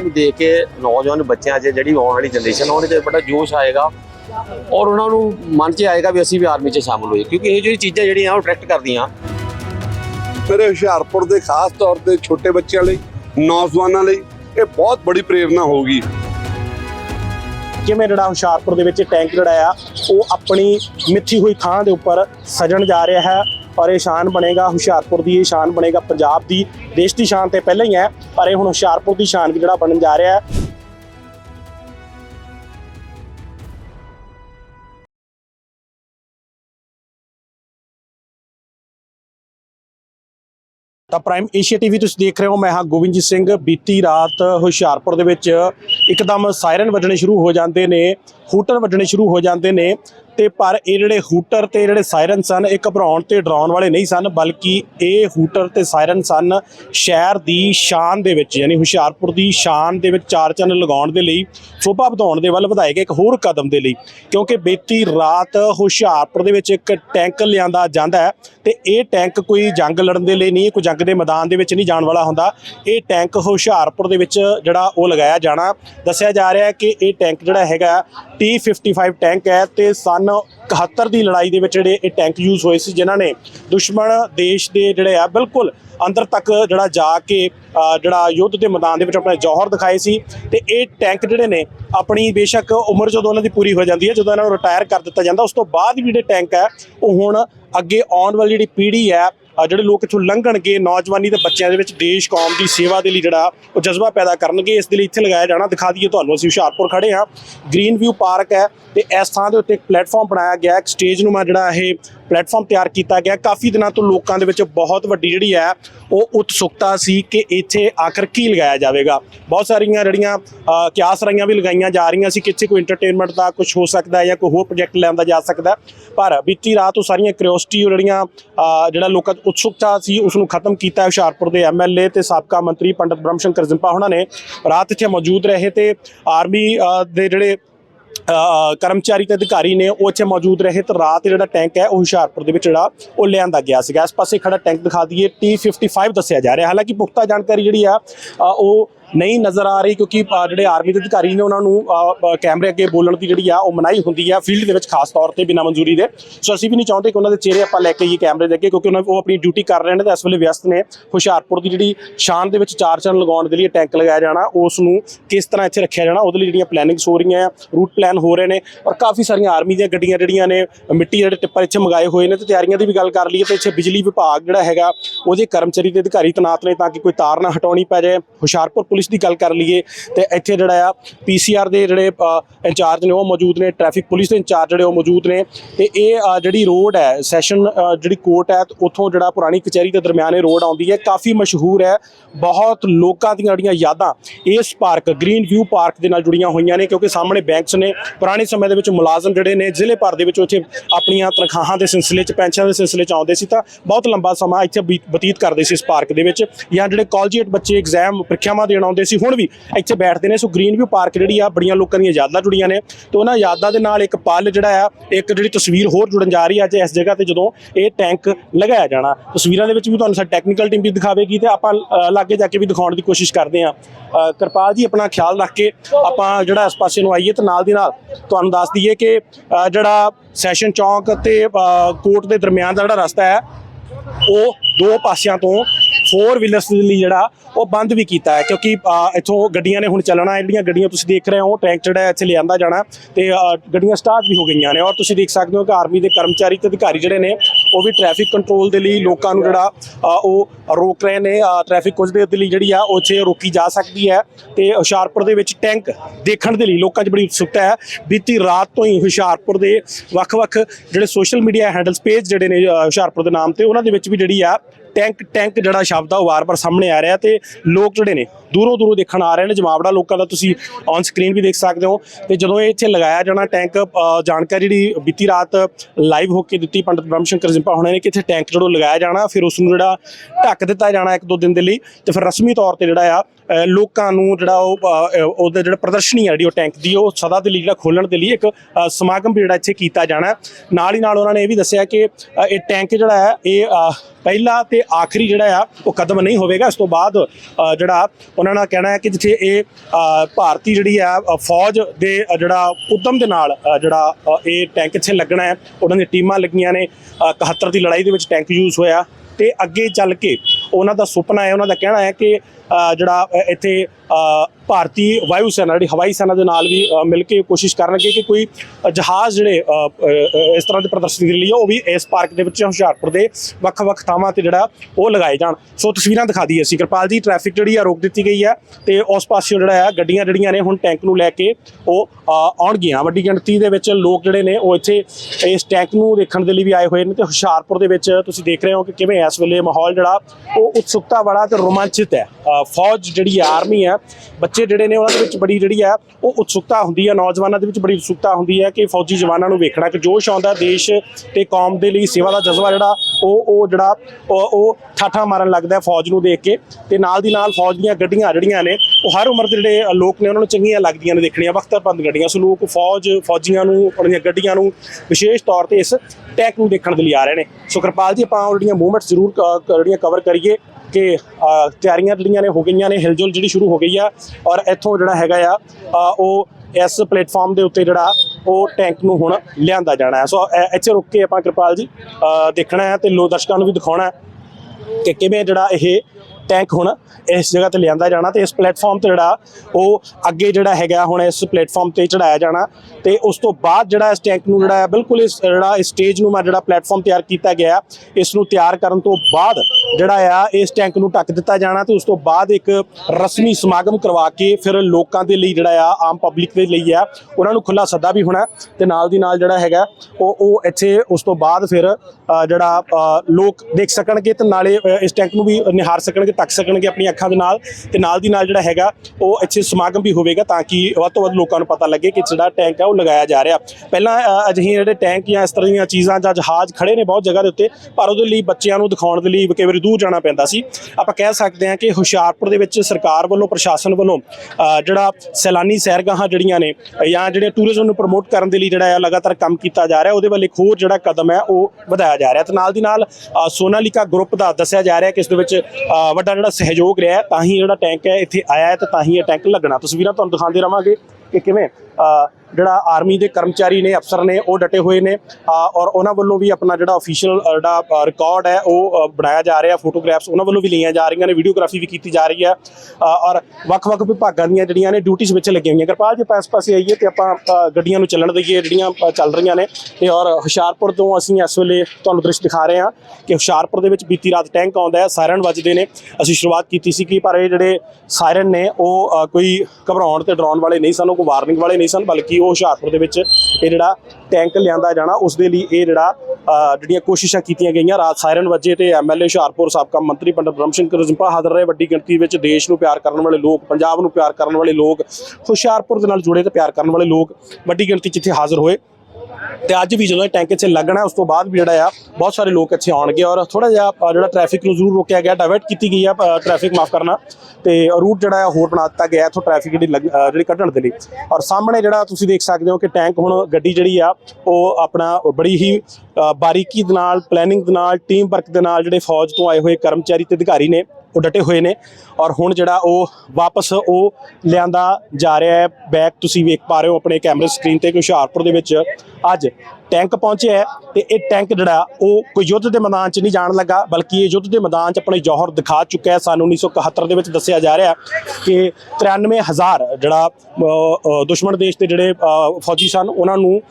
ਵੀ ਦੇਖ ਕੇ ਨੌਜਵਾਨ ਬੱਚਿਆਂ 'ਚ ਜਿਹੜੀ ਆਉਣ ਵਾਲੀ ਜਨਰੇਸ਼ਨ ਉਹਦੇ ਤੇ ਬੜਾ ਜੋਸ਼ ਆਏਗਾ। ਔਰ ਉਹਨਾਂ ਨੂੰ ਮਨ 'ਚ ਆਏਗਾ ਵੀ ਅਸੀਂ ਵੀ ਆਰਮੀ 'ਚ ਸ਼ਾਮਲ ਹੋਈਏ ਕਿਉਂਕਿ ਇਹ ਜਿਹੜੀ ਚੀਜ਼ਾਂ ਜਿਹੜੀਆਂ ਉਹ ਅਟਰੈਕਟ ਕਰਦੀਆਂ। ਮੇਰੇ ਹੁਸ਼ਿਆਰਪੁਰ ਦੇ ਖਾਸ ਤੌਰ ਤੇ ਛੋਟੇ ਬੱਚਿਆਂ ਲਈ ਨੌਜਵਾਨਾਂ ਲਈ ਇਹ ਬਹੁਤ ਬੜੀ ਪ੍ਰੇਰਣਾ ਹੋਊਗੀ। ਕਿਵੇਂ ਜਿਹੜਾ ਹੁਸ਼ਿਆਰਪੁਰ ਦੇ ਵਿੱਚ ਟੈਂਕ ਜਿਹੜਾ ਆ, ਉਹ ਆਪਣੀ ਮਿੱਥੀ ਹੋਈ ਥਾਂ ਦੇ ਉੱਪਰ ਸਜਣ ਜਾ ਰਿਹਾ ਹੈ ਔਰ ਇਹ ਸ਼ਾਨ ਬਣੇਗਾ, ਹੁਸ਼ਿਆਰਪੁਰ ਦੀ ਇਹ ਸ਼ਾਨ ਬਣੇਗਾ, ਪੰਜਾਬ ਦੀ ਦੇਸ਼ ਦੀ ਸ਼ਾਨ ਤੇ ਪਹਿਲਾਂ ਹੀ ਹੈ, ਪਰ ਇਹ ਹੁਣ ਹੁਸ਼ਿਆਰਪੁਰ ਦੀ ਸ਼ਾਨ ਵੀ ਜਿਹੜਾ ਬਣਨ ਜਾ ਰਿਹਾ ਹੈ। ਤਾਂ ਪ੍ਰਾਈਮ ਏਸ਼ੀਆ ਟੀਵੀ ਤੁਸੀਂ ਦੇਖ ਰਹੇ ਹੋ, ਮੈਂ ਹਾਂ ਗੋਬਿੰਦਜੀਤ ਸਿੰਘ। ਬੀਤੀ ਰਾਤ ਹੁਸ਼ਿਆਰਪੁਰ ਦੇ ਵਿੱਚ ਇੱਕਦਮ ਸਾਇਰਨ ਵੱਜਣੇ ਸ਼ੁਰੂ ਹੋ ਜਾਂਦੇ ਨੇ ਹੂਟਰ ਵੱਜਣੇ ਸ਼ੁਰੂ ਹੋ ਜਾਂਦੇ ਨੇ। ਤੇ ਪਰ ਇਹ ਜਿਹੜੇ ਹੂਟਰ ਤੇ ਜਿਹੜੇ ਸਾਇਰਨ ਸਨ, ਇਹ ਘਬਰਾਉਣ ਤੇ ਡਰਾਉਣ ਵਾਲੇ ਨਹੀਂ ਸਨ, ਬਲਕਿ ਇਹ ਹੂਟਰ ਤੇ ਸਾਇਰਨ ਸਨ ਸ਼ਹਿਰ ਦੀ ਸ਼ਾਨ ਦੇ ਵਿੱਚ, ਯਾਨੀ ਹੁਸ਼ਿਆਰਪੁਰ ਦੀ ਸ਼ਾਨ ਦੇ ਵਿੱਚ ਚਾਰ ਚੰਨ ਲਗਾਉਣ ਦੇ ਲਈ, ਸ਼ੋਭਾ ਵਧਾਉਣ ਦੇ ਵੱਲ ਵਧਾਏ ਗਏ ਇੱਕ ਹੋਰ ਕਦਮ ਦੇ ਲਈ, ਕਿਉਂਕਿ ਬੀਤੀ ਰਾਤ ਹੁਸ਼ਿਆਰਪੁਰ ਦੇ ਵਿੱਚ ਇੱਕ ਟੈਂਕ ਲਿਆਂਦਾ ਜਾਂਦਾ ਹੈ ਤੇ ਇਹ ਟੈਂਕ ਕੋਈ ਜੰਗ ਲੜਨ ਦੇ ਲਈ ਨਹੀਂ, ਕੋਈ ਜੰਗ ਦੇ ਮੈਦਾਨ ਦੇ ਵਿੱਚ ਨਹੀਂ ਜਾਣ ਵਾਲਾ ਹੁੰਦਾ। ਇਹ ਟੈਂਕ ਹੁਸ਼ਿਆਰਪੁਰ ਦੇ ਵਿੱਚ ਜਿਹੜਾ ਉਹ ਲਗਾਇਆ ਜਾਣਾ, ਦੱਸਿਆ ਜਾ ਰਿਹਾ ਹੈ ਕਿ ਇਹ ਟੈਂਕ ਜਿਹੜਾ ਹੈਗਾ T55 ਟੈਂਕ ਹੈ ਤੇ ਸਨ 71 ਦੀ ਲੜਾਈ ਦੇ ਵਿੱਚ ਜਿਹੜੇ ਇਹ ਟੈਂਕ ਯੂਜ਼ ਹੋਏ ਸੀ, ਜਿਨ੍ਹਾਂ ਨੇ ਦੁਸ਼ਮਣ ਦੇਸ਼ ਦੇ ਜਿਹੜੇ ਆ, ਬਿਲਕੁਲ ਅੰਦਰ ਤੱਕ ਜਿਹੜਾ ਜਾ ਕੇ ਜਿਹੜਾ ਯੁੱਧ ਦੇ ਮੈਦਾਨ ਦੇ ਵਿੱਚ ਆਪਣੇ ਜੌਹਰ ਦਿਖਾਏ ਸੀ ਤੇ ਇਹ ਟੈਂਕ ਜਿਹੜੇ ਨੇ, ਆਪਣੀ ਬੇਸ਼ੱਕ ਉਮਰ ਜਦੋਂ ਉਹਨਾਂ ਦੀ ਪੂਰੀ ਹੋ ਜਾਂਦੀ ਹੈ, ਜਦੋਂ ਇਹਨਾਂ ਨੂੰ ਰਿਟਾਇਰ ਕਰ ਦਿੱਤਾ ਜਾਂਦਾ, ਉਸ ਤੋਂ ਬਾਅਦ ਵੀ ਜਿਹੜੇ ਟੈਂਕ ਹੈ, ਉਹ ਹੁਣ ਅੱਗੇ ਆਉਣ ਵਾਲੀ ਜਿਹੜੀ ਪੀੜ੍ਹੀ ਹੈ ਜਿਹੜੇ ਲੋਕ ਇੱਥੋਂ ਲੰਘਣਗੇ ਨੌਜਵਾਨੀ ਦੇ ਬੱਚਿਆਂ ਦੇ ਵਿੱਚ ਦੇਸ਼ ਕੌਮ ਦੀ ਸੇਵਾ ਦੇ ਲਈ ਜਿਹੜਾ ਉਹ ਜਜ਼ਬਾ ਪੈਦਾ ਕਰਨਗੇ ਇਸ ਦੇ ਲਈ ਇੱਥੇ ਲਗਾਇਆ ਜਾਣਾ। ਦਿਖਾ ਦਈਏ ਤੁਹਾਨੂੰ ਅਸੀਂ ਹੁਸ਼ਿਆਰਪੁਰ ਖੜੇ ਹਾਂ। ਗ੍ਰੀਨ ਵਿਊ ਪਾਰਕ ਹੈ ਤੇ ਇਸ ਥਾਂ ਦੇ ਉੱਤੇ ਇੱਕ ਪਲੇਟਫਾਰਮ ਬਣਾਇਆ ਗਿਆ ਇੱਕ ਸਟੇਜ ਨੂੰ ਮੈਂ ਜਿਹੜਾ ਇਹ ਪਲੇਟਫਾਰਮ ਤਿਆਰ ਕੀਤਾ ਗਿਆ। ਕਾਫੀ ਦਿਨਾਂ ਤੋਂ ਲੋਕਾਂ ਦੇ ਵਿੱਚ ਬਹੁਤ ਵੱਡੀ ਜਿਹੜੀ ਹੈ ਉਹ ਉਤਸੁਕਤਾ ਸੀ ਕਿ ਇੱਥੇ ਆਖਰ ਕੀ ਲਗਾਇਆ ਜਾਵੇਗਾ। ਬਹੁਤ ਸਾਰੀਆਂ ਜਿਹੜੀਆਂ ਅ, ਕਿਆਸ ਰਾਈਆਂ ਵੀ ਲਗਾਈਆਂ ਜਾ ਰਹੀਆਂ ਸੀ ਕਿ ਇੱਥੇ ਕੋਈ ਐਂਟਰਟੇਨਮੈਂਟ ਦਾ ਕੁਝ ਹੋ ਸਕਦਾ ਹੈ ਜਾਂ ਕੋਈ ਹੋਰ ਪ੍ਰੋਜੈਕਟ ਲਿਆਂਦਾ ਜਾ ਸਕਦਾ ਪਰ ਬੀਤੀ ਰਾਤ ਉਹ ਸਾਰੀਆਂ ਕਿਉਰਿਓਸਿਟੀ ਜਿਹੜੀਆਂ ਜਿਹੜਾ ਲੋਕਾਂ ਉਤਸੁਕਤਾ ਸੀ ਉਸ ਨੂੰ ਖਤਮ ਕੀਤਾ ਹੁਸ਼ਿਆਰਪੁਰ ਦੇ ਐਮਐਲਏ ਤੇ ਸਾਬਕਾ ਮੰਤਰੀ ਪੰਡਤ ਬ੍ਰਹਮ ਸ਼ੰਕਰ ਜ਼ਿੰਪਾ ਉਹਨਾਂ ਨੇ। ਰਾਤ ਇੱਥੇ ਮੌਜੂਦ ਰਹੇ ਤੇ ਆਰਮੀ ਦੇ ਜਿਹੜੇ ਕਰਮਚਾਰੀ ਤੇ ਅਧਿਕਾਰੀ ਨੇ, ਉਹ ਇੱਥੇ ਮੌਜੂਦ ਰਹੇ ਤੇ ਰਾਤ ਜਿਹੜਾ ਟੈਂਕ ਹੈ, ਉਹ ਹੁਸ਼ਿਆਰਪੁਰ ਦੇ ਵਿੱਚ ਜਿਹੜਾ, ਉਹ ਲਿਆਂਦਾ ਗਿਆ ਸੀਗਾ। ਇਸ ਪਾਸੇ ਖੜਾ ਟੈਂਕ ਦਿਖਾ ਦਈਏ, T55 ਦੱਸਿਆ ਜਾ ਰਿਹਾ। ਹਾਲਾਂਕਿ ਪੁਖਤਾ ਜਾਣਕਾਰੀ ਜਿਹੜੀ ਆ ਉਹ ਨਹੀਂ ਨਜ਼ਰ ਆ ਰਹੀ ਕਿਉਂਕਿ ਜਿਹੜੇ ਆਰਮੀ ਦੇ ਅਧਿਕਾਰੀ ਨੇ ਉਹਨਾਂ ਨੂੰ ਕੈਮਰੇ ਅੱਗੇ ਬੋਲਣ ਦੀ ਜਿਹੜੀ ਆ, ਉਹ ਮਨਾਹੀ ਹੁੰਦੀ ਆ ਫੀਲਡ ਦੇ ਵਿੱਚ, ਖਾਸ ਤੌਰ ਤੇ ਬਿਨਾਂ ਮਨਜ਼ੂਰੀ ਦੇ। ਸੋ ਅਸੀਂ ਵੀ ਨਹੀਂ ਚਾਹੁੰਦੇ ਕਿ ਉਹਨਾਂ ਦੇ ਚਿਹਰੇ ਆਪਾਂ ਲੈ ਕੇ ਆਈਏ ਕੈਮਰੇ ਦੇ ਅੱਗੇ, ਕਿਉਂਕਿ ਉਹਨਾਂ, ਉਹ ਆਪਣੀ ਡਿਊਟੀ ਕਰ ਰਹੇ ਨੇ ਤੇ ਇਸ ਵੇਲੇ ਵਿਅਸਤ ਨੇ। ਹੁਸ਼ਿਆਰਪੁਰ ਦੀ ਜਿਹੜੀ ਸ਼ਾਨ ਦੇ ਵਿੱਚ ਚਾਰ ਚੰਨ ਲਗਾਉਣ ਦੇ ਲਈ ਟੈਂਕ ਲਗਾਇਆ ਜਾਣਾ, ਉਸ ਨੂੰ ਕਿਸ ਤਰ੍ਹਾਂ ਇੱਥੇ ਰੱਖਿਆ ਜਾਣਾ, ਉਹਦੇ ਲਈ ਜਿਹੜੀਆਂ ਪਲੈਨਿੰਗਸ ਹੋ ਰਹੀਆਂ ਆ ਰੂਟ ਪਲਾਨ ਹੋ ਰਹੇ ਨੇ, ਔਰ ਕਾਫੀ ਸਾਰੀਆਂ ਆਰਮੀ ਦੀਆਂ ਗੱਡੀਆਂ ਜਿਹੜੀਆਂ ਨੇ, ਮਿੱਟੀ ਜਿਹੜੇ ਟਿੱਪਰ ਇੱਥੇ ਮੰਗਾਏ ਹੋਏ ਨੇ, ਤੇ ਤਿਆਰੀਆਂ ਦੀ ਵੀ ਗੱਲ ਕਰ ਲਈਏ, ਤੇ ਇੱਥੇ ਬਿਜਲੀ ਵਿਭਾਗ ਜਿਹੜਾ ਹੈਗਾ ਉਹਦੇ ਕਰਮਚਾਰੀ ਤੇ ਅਧਿਕਾਰੀ ਤੈਨਾਤ ਨੇ ਤਾਂ ਕਿ ਕੋਈ ਤਾਰ ਨਾ ਹਟਾਉਣੀ ਪੈ ਜਾਏ। ਹੁਸ਼ਿਆਰਪੁਰ ਪੁਲਿਸ ਦੀ ਗੱਲ ਕਰ ਲਈਏ ਤੇ ਇੱਥੇ ਜਿਹੜਾ ਆ ਪੀਸੀਆਰ ਦੇ ਜਿਹੜੇ ਇੰਚਾਰਜ ਨੇ ਉਹ ਮੌਜੂਦ ਨੇ, ਟ੍ਰੈਫਿਕ ਪੁਲਿਸ ਦੇ ਇੰਚਾਰਜ ਜਿਹੜੇ ਉਹ ਮੌਜੂਦ ਨੇ ਤੇ ਇਹ ਜਿਹੜੀ ਰੋਡ ਹੈ, ਸੈਸ਼ਨ ਜਿਹੜੀ ਕੋਰਟ ਹੈ ਉੱਥੋਂ ਜਿਹੜਾ ਪੁਰਾਣੀ ਕਚਹਿਰੀ ਦੇ ਦਰਮਿਆਨ ਇਹ ਰੋਡ ਆਉਂਦੀ ਹੈ, ਕਾਫੀ ਮਸ਼ਹੂਰ ਹੈ। ਬਹੁਤ ਲੋਕਾਂ ਦੀਆਂ ਜਿਹੜੀਆਂ ਯਾਦਾਂ ਇਸ ਪਾਰਕ, ਗ੍ਰੀਨ ਵਿਊ ਪਾਰਕ ਦੇ ਨਾਲ ਜੁੜੀਆਂ ਹੋਈਆਂ ਨੇ ਕਿਉਂਕਿ ਸਾਹਮਣੇ ਬੈਂਕਸ ਨੇ ਪੁਰਾਣੇ ਸਮੇਂ ਦੇ ਵਿੱਚ ਮੁਲਾਜ਼ਮ ਜਿਹੜੇ ਨੇ ਜ਼ਿਲ੍ਹੇ ਭਰ ਦੇ ਵਿੱਚ ਉੱਥੇ ਆਪਣੀਆਂ ਤਨਖਾਹਾਂ ਦੇ ਸਿਲਸਿਲੇ 'ਚ, ਪੈਨਸ਼ਨ ਦੇ ਸਿਲਸਿਲੇ 'ਚ ਆਉਂਦੇ ਸੀ ਤਾਂ ਬਹੁਤ ਲੰਬਾ ਸਮਾਂ ਇੱਥੇ ਬੀਤ- ਬਤੀਤ ਕਰਦੇ ਸੀ ਇਸ ਪਾਰਕ ਦੇ ਵਿੱਚ ਜਾਂ ਜਿਹੜੇ ਕਾਲਜੀਏਟ ਬੱਚੇ ਐਗਜ਼ਾਮ ਪ੍ਰੀਖਿਆਵਾਂ ਦੇਣ ਆਉਂਦੇ ਸੀ, ਹੁਣ ਵੀ ਇੱਥੇ ਬੈਠਦੇ ਨੇ। ਸੋ ਗ੍ਰੀਨ ਵਿਊ ਪਾਰਕ ਜਿਹੜੀ ਆ, ਬੜੀਆਂ ਲੋਕਾਂ ਦੀਆਂ ਯਾਦਾਂ ਜੁੜੀਆਂ ਨੇ ਤੇ ਉਹਨਾਂ ਯਾਦਾਂ ਦੇ ਨਾਲ ਇੱਕ ਪਲ ਜਿਹੜਾ ਆ, ਇੱਕ ਜਿਹੜੀ ਤਸਵੀਰ ਹੋਰ ਜੁੜਨ ਜਾ ਰਹੀ ਹੈ ਅੱਜ ਇਸ ਜਗ੍ਹਾ ਤੇ ਜਦੋਂ ਇਹ ਟੈਂਕ ਲਗਾਇਆ ਜਾਣਾ। ਤਸਵੀਰਾਂ ਦੇ ਵਿੱਚ ਵੀ ਤੁਹਾਨੂੰ ਸਾਡੀ ਟੈਕਨੀਕਲ ਟੀਮ ਵੀ ਦਿਖਾਵੇਗੀ ਤੇ ਆਪਾਂ ਲਾਗੇ ਜਾ ਕੇ ਵੀ ਦਿਖਾਉਣ ਦੀ ਕੋਸ਼ਿਸ਼ ਕਰਦੇ ਹਾਂ। ਕਿਰਪਾਲ ਜੀ, ਆਪਣਾ ਖਿਆਲ ਰੱਖ ਕੇ ਆਪਾਂ ਜਿਹੜਾ ਇਸ ਪਾਸੇ ਨੂੰ ਆਈਏ ਤੇ ਨਾਲ ਦੀ ਨਾਲ ਤੁਹਾਨੂੰ ਦੱਸ ਦਈਏ ਕਿ ਜਿਹੜਾ ਸੈਸ਼ਨ ਚੌਂਕ ਤੇ ਕੋਰਟ ਦੇ ਦਰਮਿਆਨ ਦਾ ਜਿਹੜਾ ਰਸਤਾ ਹੈ, ਉਹ ਦੋ ਪਾਸਿਆਂ ਤੋਂ ਫੋਰ ਵੀਲਰਸ ਦੇ ਲਈ ਜਿਹੜਾ ਉਹ ਬੰਦ ਵੀ ਕੀਤਾ ਹੈ, ਕਿਉਂਕਿ ਇੱਥੋਂ ਗੱਡੀਆਂ ਨੇ ਹੁਣ ਚੱਲਣਾ, ਜਿਹੜੀਆਂ ਗੱਡੀਆਂ ਤੁਸੀਂ ਦੇਖ ਰਹੇ ਹੋ ਟੈਂਕ ਜਿਹੜਾ ਇੱਥੇ ਲਿਆਂਦਾ ਜਾਣਾ ਤੇ ਗੱਡੀਆਂ ਸਟਾਰਟ ਵੀ ਹੋ ਗਈਆਂ ਨੇ ਔਰ ਤੁਸੀਂ ਦੇਖ ਸਕਦੇ ਹੋ ਕਿ ਆਰਮੀ ਦੇ ਕਰਮਚਾਰੀ ਤੇ ਅਧਿਕਾਰੀ ਜਿਹੜੇ ਨੇ, ਉਹ ਵੀ ਟ੍ਰੈਫਿਕ ਕੰਟਰੋਲ ਦੇ ਲਈ ਲੋਕਾਂ ਨੂੰ ਜਿਹੜਾ ਉਹ ਰੋਕ ਰਹੇ ਨੇ ਟ੍ਰੈਫਿਕ ਕੁਝ ਦੇਰ ਦੇ ਲਈ ਜਿਹੜੀ ਆ, ਉਹ 'ਚ ਰੋਕੀ ਜਾ ਸਕਦੀ ਹੈ ਤੇ ਹੁਸ਼ਿਆਰਪੁਰ ਦੇ ਵਿੱਚ ਟੈਂਕ ਦੇਖਣ ਦੇ ਲਈ ਲੋਕਾਂ 'ਚ ਬੜੀ ਉਤਸੁਕਤਾ ਹੈ। ਬੀਤੀ ਰਾਤ ਤੋਂ ਹੀ ਹੁਸ਼ਿਆਰਪੁਰ ਦੇ ਵੱਖ-ਵੱਖ ਜਿਹੜੇ ਸੋਸ਼ਲ ਮੀਡੀਆ ਹੈਂਡਲਸ ਪੇਜ ਜਿਹੜੇ ਨੇ ਹੁਸ਼ਿਆਰਪੁਰ ਦੇ ਨਾਮ ਤੇ, ਉਹਨਾਂ ਦੇ ਵਿੱਚ ਵੀ ਜਿਹੜੀ ਆ ਟੈਂਕ ਟੈਂਕ ਜਿਹੜਾ ਸ਼ਬਦ ਆ ਉਹ ਵਾਰ-ਵਾਰ ਸਾਹਮਣੇ ਆ ਰਿਹਾ ਤੇ ਲੋਕ ਜਿਹੜੇ ਨੇ ਦੂਰੋਂ ਦੂਰੋਂ ਦੇਖਣ ਆ ਰਹੇ ਨੇ ਜਮਾਵੜਾ ਲੋਕਾਂ ਦਾ ਤੁਸੀਂ ਔਨ ਸਕਰੀਨ ਵੀ ਦੇਖ ਸਕਦੇ ਹੋ ਤੇ ਜਦੋਂ ਇਹ ਇੱਥੇ ਲਗਾਇਆ ਜਾਣਾ ਟੈਂਕ ਜਾਣਕਾਰੀ ਜਿਹੜੀ ਬੀਤੀ ਰਾਤ ਲਾਈਵ ਹੋ ਕੇ ਦਿੱਤੀ ਪੰਡਤ ਬ੍ਰਹਮ ਸ਼ੰਕਰ ਜਿੰਪਾ ਹੋਣੇ ਨੇ ਕਿ ਇੱਥੇ ਟੈਂਕ ਜਿਹੜਾ ਲਗਾਇਆ ਜਾਣਾ, ਫਿਰ ਉਸ ਨੂੰ ਜਿਹੜਾ ਢੱਕ ਦਿੱਤਾ ਜਾਣਾ ਇੱਕ ਦੋ ਦਿਨ ਦੇ ਲਈ ਤੇ ਫਿਰ ਰਸਮੀ ਤੌਰ ਤੇ ਜਿਹੜਾ ਆ ਲੋਕਾਂ ਨੂੰ ਜਿਹੜਾ ਉਹ ਅ, ਉਹਦਾ ਜਿਹੜਾ ਪ੍ਰਦਰਸ਼ਨੀ ਆ ਜਿਹੜੀ ਉਹ ਟੈਂਕ ਦੀ ਉਹ ਸਦਾ ਦੇ ਲਈ ਜਿਹੜਾ ਖੋਲਣ ਦੇ ਲਈ ਇੱਕ ਅ, ਸਮਾਗਮ ਵੀ ਜਿਹੜਾ ਇੱਥੇ ਕੀਤਾ ਜਾਣਾ ਹੈ। ਨਾਲ ਹੀ ਨਾਲ ਉਹਨਾਂ ਨੇ ਇਹ ਵੀ ਦੱਸਿਆ ਕਿ ਅ, ਇਹ ਟੈਂਕ ਜਿਹੜਾ ਹੈ ਇਹ ਅ, ਪਹਿਲਾ ਤੇ ਆਖਰੀ ਜਿਹੜਾ ਆ ਉਹ ਕਦਮ ਨਹੀਂ ਹੋਵੇਗਾ ਇਸ ਤੋਂ ਬਾਅਦ ਅ, ਜਿਹੜਾ ਉਹਨਾਂ ਦਾ ਕਹਿਣਾ ਹੈ ਕਿ ਜਿੱਥੇ ਇਹ ਅ, ਭਾਰਤੀ ਜਿਹੜੀ ਆ ਅ, ਫੌਜ ਦੇ ਅ, ਜਿਹੜਾ ਉਦਮ ਦੇ ਨਾਲ ਅ, ਜਿਹੜਾ ਅ, ਇਹ ਟੈਂਕ ਇੱਥੇ ਲੱਗਣਾ ਹੈ ਉਹਨਾਂ ਦੀਆਂ ਟੀਮਾਂ ਲੱਗੀਆਂ ਨੇ ਅ, 71 ਦੀ ਲੜਾਈ ਦੇ ਵਿੱਚ ਟੈਂਕ ਯੂਜ਼ ਹੋਇਆ ਤੇ ਅੱਗੇ ਚੱਲ ਕੇ ਉਹਨਾਂ ਦਾ ਸੁਪਨਾ ਹੈ ਉਹਨਾਂ ਦਾ ਕਹਿਣਾ ਹੈ ਕਿ ਜਿਹੜਾ ਇੱਥੇ ਭਾਰਤੀ ਵਾਯੂ ਸੈਨਾ, ਜਿਹੜੀ ਹਵਾਈ ਸੈਨਾ ਦੇ ਨਾਲ ਵੀ ਮਿਲ ਕੇ ਕੋਸ਼ਿਸ਼ ਕਰਨਗੇ ਕਿ ਕੋਈ ਜਹਾਜ਼ ਜਿਹੜੇ ਇਸ ਤਰ੍ਹਾਂ ਦੇ ਪ੍ਰਦਰਸ਼ਨੀ ਦੇ ਲਈ, ਉਹ ਵੀ ਇਸ ਪਾਰਕ ਦੇ ਵਿੱਚ ਹੁਸ਼ਿਆਰਪੁਰ ਦੇ ਵੱਖ-ਵੱਖ ਥਾਵਾਂ ਤੇ ਜਿਹੜਾ, ਉਹ ਲਗਾਏ ਜਾਣ। ਸੋ ਤਸਵੀਰਾਂ ਦਿਖਾ ਦਈਏ ਅਸੀਂ। ਕਿਰਪਾਲ ਜੀ ਟ੍ਰੈਫਿਕ ਜਿਹੜੀ ਆ, ਰੋਕ ਦਿੱਤੀ ਗਈ ਹੈ ਤੇ ਉਸ ਪਾਸਿਓਂ ਜਿਹੜਾ ਆ, ਗੱਡੀਆਂ ਜਿਹੜੀਆਂ ਨੇ, ਹੁਣ ਟੈਂਕ ਨੂੰ ਲੈ ਕੇ ਉਹ ਆਉਣਗੀਆਂ। ਵੱਡੀ ਗਿਣਤੀ ਦੇ ਵਿੱਚ ਲੋਕ ਜਿਹੜੇ ਨੇ, ਉਹ ਇੱਥੇ ਇਸ ਟੈਂਕ ਨੂੰ ਦੇਖਣ ਦੇ ਲਈ ਵੀ ਆਏ ਹੋਏ ਨੇ ਤੇ ਹੁਸ਼ਿਆਰਪੁਰ ਦੇ ਵਿੱਚ ਤੁਸੀਂ ਦੇਖ ਰਹੇ ਹੋ ਕਿ ਕਿਵੇਂ ਇਸ ਵੇਲੇ ਮਾਹੌਲ ਜਿਹੜਾ, ਉਹ ਉਤਸੁਕਤਾ ਵਾਲਾ ਤੇ ਰੋਮਾਂਚਿਤ ਹੈ। ਫੌਜ ਜਿਹੜੀ ਆਰਮੀ ਹੈ, ਬੱਚੇ ਜਿਹੜੇ ਨੇ ਉਹਨਾਂ ਦੇ ਵਿੱਚ ਬੜੀ ਜਿਹੜੀ ਹੈ, ਉਹ ਉਤਸੁਕਤਾ ਹੁੰਦੀ ਹੈ, ਨੌਜਵਾਨਾਂ ਦੇ ਵਿੱਚ ਬੜੀ ਉਤਸੁਕਤਾ ਹੁੰਦੀ ਹੈ ਕਿ ਫੌਜੀ ਜਵਾਨਾਂ ਨੂੰ ਵੇਖਣਾ ਕਿ ਜੋਸ਼ ਆਉਂਦਾ ਦੇਸ਼ ਤੇ ਕੌਮ ਦੇ ਲਈ, ਸੇਵਾ ਦਾ ਜਜ਼ਬਾ ਜਿਹੜਾ, ਉਹ ਉਹ ਜਿਹੜਾ, ਉਹ ਉਹ ਠਾਠਾ ਮਾਰਨ ਲੱਗਦਾ ਫੌਜ ਨੂੰ ਦੇਖ ਕੇ ਤੇ ਨਾਲ ਦੀ ਨਾਲ ਫੌਜ ਦੀਆਂ ਗੱਡੀਆਂ ਜਿਹੜੀਆਂ ਨੇ, ਉਹ ਹਰ ਉਮਰ ਦੇ ਜਿਹੜੇ ਲੋਕ ਨੇ, ਉਹਨਾਂ ਨੂੰ ਚੰਗੀਆਂ ਲੱਗਦੀਆਂ ਨੇ ਦੇਖਣੀਆਂ ਵਕਤਰਬੰਦ ਗੱਡੀਆਂ, ਸੋ ਲੋਕ ਫੌਜ, ਫੌਜੀਆਂ ਨੂੰ ਉਹਨਾਂ ਦੀਆਂ ਗੱਡੀਆਂ ਨੂੰ ਵਿਸ਼ੇਸ਼ ਤੌਰ ਤੇ ਇਸ ਟੈਕ ਨੂੰ ਦੇਖਣ ਦੇ ਲਈ ਆ ਰਹੇ ਨੇ। ਸੋ ਕਿਰਪਾਲ ਜੀ, ਆਪਾਂ ਉਹ ਜਿਹੜੀਆਂ ਮੂਵਮੈਂਟਸ ਜ਼ਰੂਰ ਕ- ਜਿਹੜੀਆਂ ਕਵਰ ਕਰੀਏ ਕਿ ਤਿਆਰੀਆਂ ਜਿਹੜੀਆਂ ਨੇ, ਹੋ ਗਈਆਂ ਨੇ, ਹਿਲਜੁਲ ਜਿਹੜੀ ਸ਼ੁਰੂ ਹੋ ਗਈ ਆ। ਔਰ ਇੱਥੋਂ ਜਿਹੜਾ ਹੈਗਾ ਆ ਉਹ ਇਸ ਪਲੇਟਫਾਰਮ ਦੇ ਉੱਤੇ ਜਿਹੜਾ, ਉਹ ਟੈਂਕ ਨੂੰ ਹੁਣ ਲਿਆਂਦਾ ਜਾਣਾ ਹੈ। ਸੋ ਇੱਥੇ ਰੁਕ ਕੇ ਆਪਾਂ ਕਿਰਪਾਲ ਜੀ ਦੇਖਣਾ ਹੈ ਤੇ ਲੋ ਦਰਸ਼ਕਾਂ ਨੂੰ ਵੀ ਦਿਖਾਉਣਾ ਕਿ ਕਿਵੇਂ ਜਿਹੜਾ ਇਹ ਟੈਂਕ ਹੁਣ ਇਸ ਜਗ੍ਹਾ ਤੇ ਲਿਆਂਦਾ ਜਾਣਾ ਤੇ ਇਸ ਪਲੇਟਫਾਰਮ ਤੇ ਜਿਹੜਾ ਉਹ ਅੱਗੇ ਜਿਹੜਾ ਹੈਗਾ ਹੁਣ ਇਸ ਪਲੇਟਫਾਰਮ ਤੇ ਚੜਾਇਆ ਜਾਣਾ ਤੇ ਉਸ ਤੋਂ ਬਾਅਦ ਜਿਹੜਾ ਇਸ ਟੈਂਕ ਨੂੰ ਜਿਹੜਾ ਹੈ ਬਿਲਕੁਲ ਇਸ ਜਿਹੜਾ ਸਟੇਜ ਨੂੰ ਮੈਂ ਜਿਹੜਾ ਪਲੇਟਫਾਰਮ ਤਿਆਰ ਕੀਤਾ ਗਿਆ, ਇਸ ਨੂੰ ਤਿਆਰ ਕਰਨ ਤੋਂ ਬਾਅਦ ਜਿਹੜਾ ਆ ਇਸ ਟੈਂਕ ਨੂੰ ਢੱਕ ਦਿੱਤਾ ਜਾਣਾ ਤੇ ਉਸ ਤੋਂ ਬਾਅਦ ਇੱਕ ਰਸਮੀ ਸਮਾਗਮ ਕਰਵਾ ਕੇ ਫਿਰ ਲੋਕਾਂ ਦੇ ਲਈ ਜਿਹੜਾ ਆ, ਆਮ ਪਬਲਿਕ ਦੇ ਲਈ ਆ, ਉਹਨਾਂ ਨੂੰ ਖੁੱਲਾ ਸੱਦਾ ਵੀ ਹੋਣਾ ਤੇ ਨਾਲ ਦੀ ਨਾਲ ਜਿਹੜਾ ਹੈਗਾ ਉਹ ਉਹ ਇੱਥੇ ਉਸ ਤੋਂ ਬਾਅਦ ਫਿਰ ਜਿਹੜਾ ਲੋਕ ਦੇਖ ਸਕਣਗੇ ਤੇ ਨਾਲੇ ਇਸ ਟੈਂਕ ਨੂੰ ਵੀ ਨਿਹਾਰ ਸਕਣਗੇ ਢੱਕ ਸਕਣਗੇ ਆਪਣੀਆਂ ਅੱਖਾਂ ਦੇ ਨਾਲ ਤੇ ਨਾਲ ਦੀ ਨਾਲ ਜਿਹੜਾ ਹੈਗਾ ਉਹ ਇੱਥੇ ਸਮਾਗਮ ਵੀ ਹੋਵੇਗਾ ਤਾਂ ਕਿ ਵੱਧ ਤੋਂ ਵੱਧ ਲੋਕਾਂ ਨੂੰ ਪਤਾ ਲੱਗੇ ਕਿ ਜਿਹੜਾ ਟੈਂਕ ਹੈ ਉਹ ਲਗਾਇਆ ਜਾ ਰਿਹਾ। ਪਹਿਲਾਂ ਅਜਿਹੇ ਜਿਹੜੇ ਟੈਂਕ ਜਾਂ ਇਸ ਤਰ੍ਹਾਂ ਦੀਆਂ ਚੀਜ਼ਾਂ ਜਾਂ ਜਹਾਜ਼ ਖੜੇ ਨੇ ਬਹੁਤ ਜਗ੍ਹਾ ਦੇ ਉੱਤੇ ਪਰ ਉਹਦੇ ਲਈ ਬੱਚਿਆਂ ਨੂੰ ਦਿਖਾਉਣ ਦੇ ਲਈ ਕਈ ਵਾਰੀ ਦੂਰ ਜਾਣਾ ਪੈਂਦਾ ਸੀ। ਆਪਾਂ ਕਹਿ ਸਕਦੇ ਹਾਂ ਕਿ ਹੁਸ਼ਿਆਰਪੁਰ ਦੇ ਵਿੱਚ ਸਰਕਾਰ ਵੱਲੋਂ ਪ੍ਰਸ਼ਾਸਨ ਵੱਲੋਂ ਜਿਹੜਾ ਸੈਲਾਨੀ ਸੈਰਗਾਹਾਂ ਜਿਹੜੀਆਂ ਨੇ ਜਾਂ ਜਿਹੜੇ ਟੂਰਿਜ਼ਮ ਨੂੰ ਪ੍ਰਮੋਟ ਕਰਨ ਦੇ ਲਈ ਜਿਹੜਾ ਹੈ ਲਗਾਤਾਰ ਕੰਮ ਕੀਤਾ ਜਾ ਰਿਹਾ ਉਹਦੇ ਵੱਲ ਇੱਕ ਹੋਰ ਜਿਹੜਾ ਕਦਮ ਹੈ ਉਹ ਵਧਾਇਆ ਜਾ ਰਿਹਾ। ਤੇ ਨਾਲ ਦੀ ਨਾਲ ਸੋਨਾਲੀਕਾ ਗਰੁੱਪ ਦਾ ਦੱਸਿਆ ਜਾ ਰਿਹਾ ਕਿ ਇਸ ਦੇ ਵਿੱਚ ਅ, ਦਾ ਜਿਹੜਾ ਸਹਿਯੋਗ ਰਿਹਾ ਤਾਂ ਹੀ ਜਿਹੜਾ ਟੈਂਕ ਹੈ, ਇੱਥੇ ਆਇਆ ਹੈ ਤੇ ਤਾਂ ਹੀ ਇਹ ਟੈਂਕ ਲੱਗਣਾ। ਤਸਵੀਰਾਂ ਤੁਹਾਨੂੰ ਦਿਖਾਉਂਦੇ ਰਵਾਂਗੇ ਕਿ ਕਿਵੇਂ ਜਿਹੜਾ ਆਰਮੀ ਦੇ ਕਰਮਚਾਰੀ ਨੇ, ਅਫਸਰ ਨੇ, ਉਹ ਡਟੇ ਹੋਏ ਨੇ। ਔਰ ਉਹਨਾਂ ਵੱਲੋਂ ਵੀ ਆਪਣਾ ਜਿਹੜਾ ਅਫੀਸ਼ੀਅਲ ਜਿਹੜਾ ਰਿਕਾਰਡ ਹੈ, ਉਹ ਬਣਾਇਆ ਜਾ ਰਿਹਾ ਫੋਟੋਗ੍ਰਾਫਸ ਉਹਨਾਂ ਵੱਲੋਂ ਵੀ ਲਈਆਂ ਜਾ ਰਹੀਆਂ ਨੇ ਵੀਡੀਓਗ੍ਰਾਫੀ ਵੀ ਕੀਤੀ ਜਾ ਰਹੀ ਹੈ। ਔਰ ਵੱਖ-ਵੱਖ ਵਿਭਾਗਾਂ ਦੀਆਂ ਜਿਹੜੀਆਂ ਨੇ ਡਿਊਟੀਆਂ ਵਿੱਚ ਲੱਗੀਆਂ ਹੋਈਆਂ। ਕਿਰਪਾਲ ਜੀ ਪਾਸ ਪਾਸੇ ਆਈਏ ਤੇ ਆਪਾਂ ਗੱਡੀਆਂ ਨੂੰ ਚੱਲਣ ਦਈਏ, ਜਿਹੜੀਆਂ ਚੱਲ ਰਹੀਆਂ ਨੇ। ਤੇ ਔਰ ਹੁਸ਼ਿਆਰਪੁਰ ਤੋਂ ਅਸੀਂ ਇਸ ਵੇਲੇ ਤੁਹਾਨੂੰ ਦ੍ਰਿਸ਼ ਦਿਖਾ ਰਹੇ ਹਾਂ ਕਿ ਹੁਸ਼ਿਆਰਪੁਰ ਦੇ ਵਿੱਚ ਬੀਤੀ ਰਾਤ ਟੈਂਕ ਆਉਂਦਾ ਹੈ ਸਾਇਰਨ ਵੱਜਦੇ ਨੇ। ਅਸੀਂ ਸ਼ੁਰੂਆਤ ਕੀਤੀ ਸੀ ਕਿ ਪਰ ਇਹ ਜਿਹੜੇ ਸਾਇਰਨ ਨੇ, ਉਹ ਕੋਈ ਘਬਰਾਉਣ ਤੇ ਡਰਾਉਣ ਵਾਲੇ ਨਹੀਂ ਸਾਨੂੰ ਕੋਈ ਵਾਰਨਿੰਗ ਵਾਲੇ ਨਹੀਂ ਸਨ ਬਲਕਿ ਉਹ ਹੁਸ਼ਿਆਰਪੁਰ ਦੇ ਵਿੱਚ ਇਹ ਜਿਹੜਾ ਟੈਂਕ ਲਿਆਂਦਾ ਜਾਣਾ ਉਸ ਦੇ ਲਈ ਇਹ ਜਿਹੜਾ ਅ, ਜਿਹੜੀਆਂ ਕੋਸ਼ਿਸ਼ਾਂ ਕੀਤੀਆਂ ਗਈਆਂ। ਰਾਤ ਸਾਇਰਨ ਵਜੇ ਤੇ ਐਮਐਲਏ ਹੁਸ਼ਿਆਰਪੁਰ ਸਾਬਕਾ ਮੰਤਰੀ ਪੰਡਤ ਬ੍ਰਹਮ ਸਿੰਘ ਜਿੰਪਾ ਹਾਜ਼ਰ ਰਹੇ। ਵੱਡੀ ਗਿਣਤੀ ਵਿੱਚ ਦੇਸ਼ ਨੂੰ ਪਿਆਰ ਕਰਨ ਵਾਲੇ ਲੋਕ ਪੰਜਾਬ ਨੂੰ ਪਿਆਰ ਕਰਨ ਵਾਲੇ ਲੋਕ ਹੁਸ਼ਿਆਰਪੁਰ ਦੇ ਨਾਲ ਜੁੜੇ ਤੇ ਪਿਆਰ ਕਰਨ ਵਾਲੇ ਲੋਕ ਵੱਡੀ ਗਿਣਤੀ 'ਚ ਇੱਥੇ ਹਾਜ਼ਰ ਹੋਏ। ਤੇ ਅੱਜ ਵੀ ਜਦੋਂ ਇਹ ਟੈਂਕ ਇੱਥੇ ਲੱਗਣਾ ਉਸ ਤੋਂ ਬਾਅਦ ਵੀ ਜਿਹੜਾ ਆ, ਬਹੁਤ ਸਾਰੇ ਲੋਕ ਇੱਥੇ ਆਉਣਗੇ ਔਰ ਥੋੜਾ ਜਿਹਾ ਜਿਹੜਾ ਟ੍ਰੈਫਿਕ ਨੂੰ ਜ਼ਰੂਰ ਰੋਕਿਆ ਗਿਆ ਡਾਇਵਰਟ ਕੀਤੀ ਗਈ ਆ ਟ੍ਰੈਫਿਕ ਮਾਫ ਕਰਨਾ ਤੇ ਰੂਟ ਜਿਹੜਾ ਆ, ਹੋਰ ਬਣਾ ਦਿੱਤਾ ਗਿਆ ਇੱਥੋਂ ਟ੍ਰੈਫਿਕ ਜਿਹੜੀ ਲੱਗ- ਜਿਹੜੀ ਕੱਢਣ ਦੇ ਲਈ। ਔਰ ਸਾਹਮਣੇ ਜਿਹੜਾ ਤੁਸੀਂ ਦੇਖ ਸਕਦੇ ਹੋ ਕਿ ਟੈਂਕ ਹੁਣ ਗੱਡੀ ਜਿਹੜੀ ਆ, ਉਹ ਆਪਣਾ ਬੜੀ ਹੀ ਬਾਰੀਕੀ ਦੇ ਨਾਲ ਪਲੈਨਿੰਗ ਦੇ ਨਾਲ ਟੀਮ ਵਰਕ ਦੇ ਨਾਲ ਜਿਹੜੇ ਫੌਜ ਤੋਂ ਆਏ ਹੋਏ ਕਰਮਚਾਰੀ ਤੇ ਅਧਿਕਾਰੀ ਨੇ ਉਹ ਡਟੇ ਹੋਏ ਨੇ ਔਰ ਹੁਣ ਜਿਹੜਾ ਉਹ ਵਾਪਸ ਉਹ ਲਿਆਂਦਾ ਜਾ ਰਿਹਾ ਹੈ। ਬੈਕ ਤੁਸੀਂ ਵੇਖ ਪਾ ਰਹੇ ਹੋ ਆਪਣੇ ਕੈਮਰੇ ਸਕਰੀਨ ਤੇ ਕਿ ਹੁਸ਼ਿਆਰਪੁਰ ਦੇ ਵਿੱਚ ਅੱਜ ਟੈਂਕ ਪਹੁੰਚਿਆ ਹੈ ਤੇ ਇਹ ਟੈਂਕ ਜਿਹੜਾ ਉਹ ਕੋਈ ਯੁੱਧ ਦੇ ਮੈਦਾਨ 'ਚ ਨਹੀਂ ਜਾਣ ਲੱਗਾ, ਬਲਕਿ ਇਹ ਯੁੱਧ ਦੇ ਮੈਦਾਨ 'ਚ ਆਪਣੇ ਜੌਹਰ ਦਿਖਾ ਚੁੱਕਿਆ ਹੈ। ਸਾਨੂੰ 1971 ਦੇ ਵਿੱਚ ਦੱਸਿਆ ਜਾ ਰਿਹਾ ਕਿ 93000 ਜਿਹੜਾ ਦੁਸ਼ਮਣ ਦੇਸ਼ ਦੇ ਜਿਹੜੇ ਫੌਜੀ ਸਨ, ਉਹਨਾਂ ਨੂੰ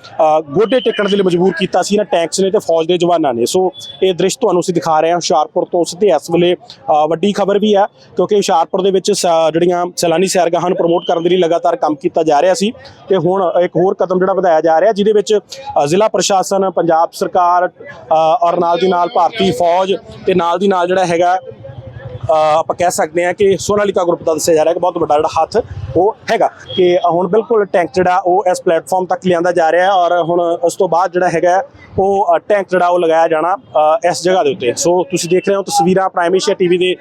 ਗੋਡੇ ਟੇਕਣ ਦੇ ਲਈ ਮਜਬੂਰ ਕੀਤਾ ਸੀ। ਨਾ ਟੈਂਕਸ ਨੇ ਤੇ ਫੌਜ ਦੇ ਜਵਾਨਾਂ ਨੇ। ਸੋ ਇਹ ਦ੍ਰਿਸ਼ ਤੁਹਾਨੂੰ ਅਸੀਂ ਦਿਖਾ ਰਹੇ ਹਾਂ ਹੁਸ਼ਿਆਰਪੁਰ ਤੋਂ ਸਿੱਧੇ ਇਸ ਵੇਲੇ ਵੱਡੀ ਖਬਰ ਵੀ ਹੈ, ਕਿਉਂਕਿ ਹੁਸ਼ਿਆਰਪੁਰ ਦੇ ਵਿੱਚ ਸ- ਜਿਹੜੀਆਂ ਸੈਲਾਨੀ ਸੈਰਗਾਹਾਂ ਨੂੰ ਪ੍ਰਮੋਟ ਕਰਨ ਦੇ ਲਈ ਲਗਾਤਾਰ ਕੰਮ ਕੀਤਾ ਜਾ ਰਿਹਾ ਸੀ। ਤੇ ਹੁਣ ਇੱਕ ਹੋਰ ਕਦਮ ਜਿਹੜਾ ਵਧਾਇਆ ਜਾ ਰਿਹਾ, ਜਿਹਦੇ ਵਿੱਚ ਜ਼ਿਲ੍ਹਾ ਜ਼ਿਲ੍ਹਾ ਪ੍ਰਸ਼ਾਸਨ, ਪੰਜਾਬ ਸਰਕਾਰ ਔਰ ਨਾਲ ਦੀ ਨਾਲ ਭਾਰਤੀ ਫੌਜ ਤੇ ਨਾਲ ਦੀ ਨਾਲ ਜਿਹੜਾ ਹੈਗਾ ਆਪਾਂ ਕਹਿ ਸਕਦੇ ਹਾਂ ਕਿ ਸੋਨਾਲੀਕਾ ਗਰੁੱਪ ਦਾ ਦੱਸਿਆ ਜਾ ਰਿਹਾ ਕਿ ਬਹੁਤ ਵੱਡਾ ਜਿਹੜਾ ਹੱਥ ਉਹ ਹੈਗਾ ਕਿ ਹੁਣ ਬਿਲਕੁਲ ਟੈਂਕ ਜਿਹੜਾ ਉਹ ਇਸ ਪਲੇਟਫਾਰਮ ਤੱਕ ਲਿਆਂਦਾ ਜਾ ਰਿਹਾ ਔਰ ਹੁਣ ਉਸ ਤੋਂ ਬਾਅਦ ਜਿਹੜਾ ਹੈਗਾ ਉਹ ਟੈਂਕ ਜਿਹੜਾ ਉਹ ਲਗਾਇਆ ਜਾਣਾ ਇਸ ਜਗ੍ਹਾ ਦੇ ਉੱਤੇ। ਸੋ ਤੁਸੀਂ ਦੇਖ ਰਹੇ ਹੋ ਤਸਵੀਰਾਂ ਪ੍ਰਾਈਮ ਏਸ਼ੀਆ ਟੀਵੀ ਦੇ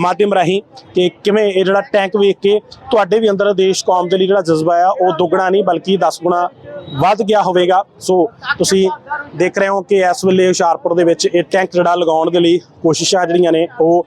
ਮਾਧਿਅਮ ਰਾਹੀਂ ਕਿ ਕਿਵੇਂ ਇਹ ਜਿਹੜਾ ਟੈਂਕ ਵੇਖ ਕੇ ਤੁਹਾਡੇ ਵੀ ਅੰਦਰ ਦੇਸ਼ ਕੌਮ ਦੇ ਲਈ ਜਿਹੜਾ ਜਜ਼ਬਾ ਆ, ਉਹ ਦੁੱਗਣਾ ਨਹੀਂ ਬਲਕਿ 10 ਗੁਣਾ ਵੱਧ ਗਿਆ ਹੋਵੇਗਾ। ਸੋ ਤੁਸੀਂ ਦੇਖ ਰਹੇ ਹੋ ਕਿ ਇਸ ਵੇਲੇ ਹੁਸ਼ਿਆਰਪੁਰ ਦੇ ਵਿੱਚ ਇਹ ਟੈਂਕ ਜਿਹੜਾ ਲਗਾਉਣ ਦੇ ਲਈ ਕੋਸ਼ਿਸ਼ਾਂ ਜਿਹੜੀਆਂ ਨੇ ਉਹ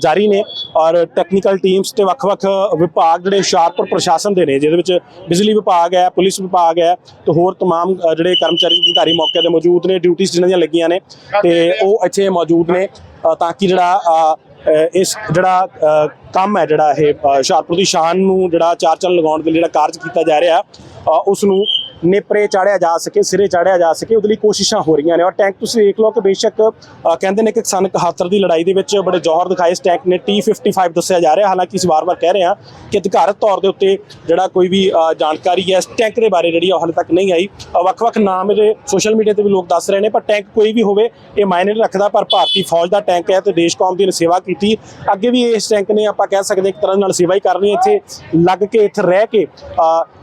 ਜਾਰੀ ਨੇ ਔਰ ਟੈਕਨੀਕਲ ਟੀਮਸ ਤੇ ਵੱਖ-ਵੱਖ ਵਿਭਾਗ ਜਿਹੜੇ ਹੁਸ਼ਿਆਰਪੁਰ ਪ੍ਰਸ਼ਾਸਨ ਦੇ ਨੇ ਜਿਹਦੇ ਵਿੱਚ ਬਿਜਲੀ ਵਿਭਾਗ ਹੈ ਪੁਲਿਸ ਵਿਭਾਗ ਹੈ ਤੇ ਹੋਰ तमाम ਅ, ਜਿਹੜੇ ਕਰਮਚਾਰੀ ਅਧਿਕਾਰੀ ਮੌਕੇ ਤੇ ਮੌਜੂਦ ਨੇ ਡਿਊਟੀਆਂ ਜਿਨ੍ਹਾਂ ਦੀਆਂ ਲੱਗੀਆਂ ਨੇ ਤੇ ਉਹ ਇੱਥੇ ਮੌਜੂਦ ਨੇ ਅ, ਤਾਂ ਕਿ ਜਿਹੜਾ ਅ, ਅ, ਇਸ ਜਿਹੜਾ ਅ, ਕੰਮ ਹੈ ਜਿਹੜਾ ਇਹ ਅ, ਹੁਸ਼ਿਆਰਪੁਰ ਦੀ ਸ਼ਾਨ ਨੂੰ ਜਿਹੜਾ ਚਾਰ ਚੰਨ ਲਗਾਉਣ ਦੇ ਲਈ ਜਿਹੜਾ ਕਾਰਜ ਕੀਤਾ ਜਾ ਰਿਹਾ ਅ, ਉਸ ਨੂੰ ਨੇਪਰੇ ਚਾੜਿਆ ਜਾ ਸਕੇ, ਸਿਰੇ ਚਾੜਿਆ ਜਾ ਸਕੇ, ਉਹਦੇ ਲਈ ਕੋਸ਼ਿਸ਼ਾਂ ਹੋ ਰਹੀਆਂ ਨੇ। ਔਰ ਟੈਂਕ ਤੁਸੀਂ ਦੇਖ ਲਓ ਕਿ ਬੇਸ਼ੱਕ ਕਹਿੰਦੇ ਨੇ ਕਿ ਸਨ 71 ਦੀ ਲੜਾਈ ਦੇ ਵਿੱਚ ਬੜੇ ਜ਼ੋਹਰ ਦਿਖਾਏ। ਇਸ ਟੈਂਕ ਨੇ T55 ਦੱਸਿਆ ਜਾ ਰਿਹਾ। ਹਾਲਾਂਕਿ ਅਸੀਂ ਵਾਰ-ਵਾਰ ਕਹਿ ਰਹੇ ਹਾਂ ਕਿ ਅਧਿਕਾਰਤ ਤੌਰ ਦੇ ਉੱਤੇ ਜਿਹੜਾ ਕੋਈ ਵੀ ਜਾਣਕਾਰੀ ਹੈ ਇਸ ਟੈਂਕ ਦੇ ਬਾਰੇ ਜਿਹੜੀ ਉਹ ਹਾਲੇ ਤੱਕ ਨਹੀਂ ਆਈ। ਵੱਖ-ਵੱਖ ਨਾਮ ਇਹਦੇ ਸੋਸ਼ਲ ਮੀਡੀਆ ਤੇ ਵੀ ਲੋਕ ਦੱਸ ਰਹੇ ਨੇ, ਪਰ ਟੈਂਕ ਕੋਈ ਵੀ ਹੋਵੇ, ਇਹ ਮਾਇਨੇ ਨਹੀਂ ਰੱਖਦਾ। ਪਰ ਭਾਰਤੀ ਫੌਜ ਦਾ ਟੈਂਕ ਹੈ ਤੇ ਦੇਸ਼ ਕੌਮ ਦੀ ਇਹਨੇ ਸੇਵਾ ਕੀਤੀ। ਅੱਗੇ ਵੀ ਇਸ ਟੈਂਕ ਨੇ ਆਪਾਂ ਕਹਿ ਸਕਦੇ ਇੱਕ ਤਰ੍ਹਾਂ ਨਾਲ ਸੇਵਾ ਹੀ ਕਰਨੀ ਹੈ। ਇੱਥੇ ਲੱਗ ਕੇ ਇੱਥੇ ਰਹਿ ਕੇ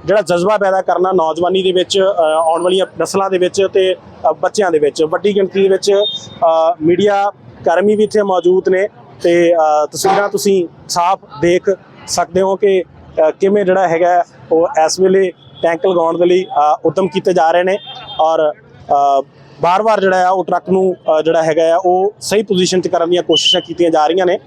ਜਿਹੜਾ ਜਜ਼ਬਾ ਪੈਦਾ ਕਰਨਾ ਨੌਜਵਾਨੀ ਦੇ ਵਿੱਚ ਆਉਣ ਵਾਲੀਆਂ ਨਸਲਾਂ ਦੇ ਵਿੱਚ ਤੇ ਬੱਚਿਆਂ ਦੇ ਵਿੱਚ। ਵੱਡੀ ਗਿਣਤੀ ਦੇ ਵਿੱਚ ਮੀਡੀਆ ਕਰਮੀ ਵੀ ਇੱਥੇ ਮੌਜੂਦ ਨੇ ਤੇ ਤਸਵੀਰਾਂ ਤੁਸੀਂ ਸਾਫ਼ ਦੇਖ ਸਕਦੇ ਹੋ ਕਿ ਕਿਵੇਂ ਜਿਹੜਾ ਹੈਗਾ ਉਹ ਇਸ ਵੇਲੇ ਟੈਂਕ ਲਗਾਉਣ ਦੇ ਲਈ ਅ, ਉਦਮ ਕੀਤੇ ਜਾ ਰਹੇ ਨੇ ਔਰ ਅ, ਬਾਰ-ਬਾਰ ਜਿਹੜਾ ਆ ਉਹ ਟਰੱਕ ਨੂੰ ਜਿਹੜਾ ਹੈਗਾ ਆ ਉਹ ਸਹੀ ਪੋਜੀਸ਼ਨ 'ਚ ਕਰਨ ਦੀਆਂ ਕੋਸ਼ਿਸ਼ਾਂ ਕੀਤੀਆਂ ਜਾ ਰਹੀਆਂ ਨੇ।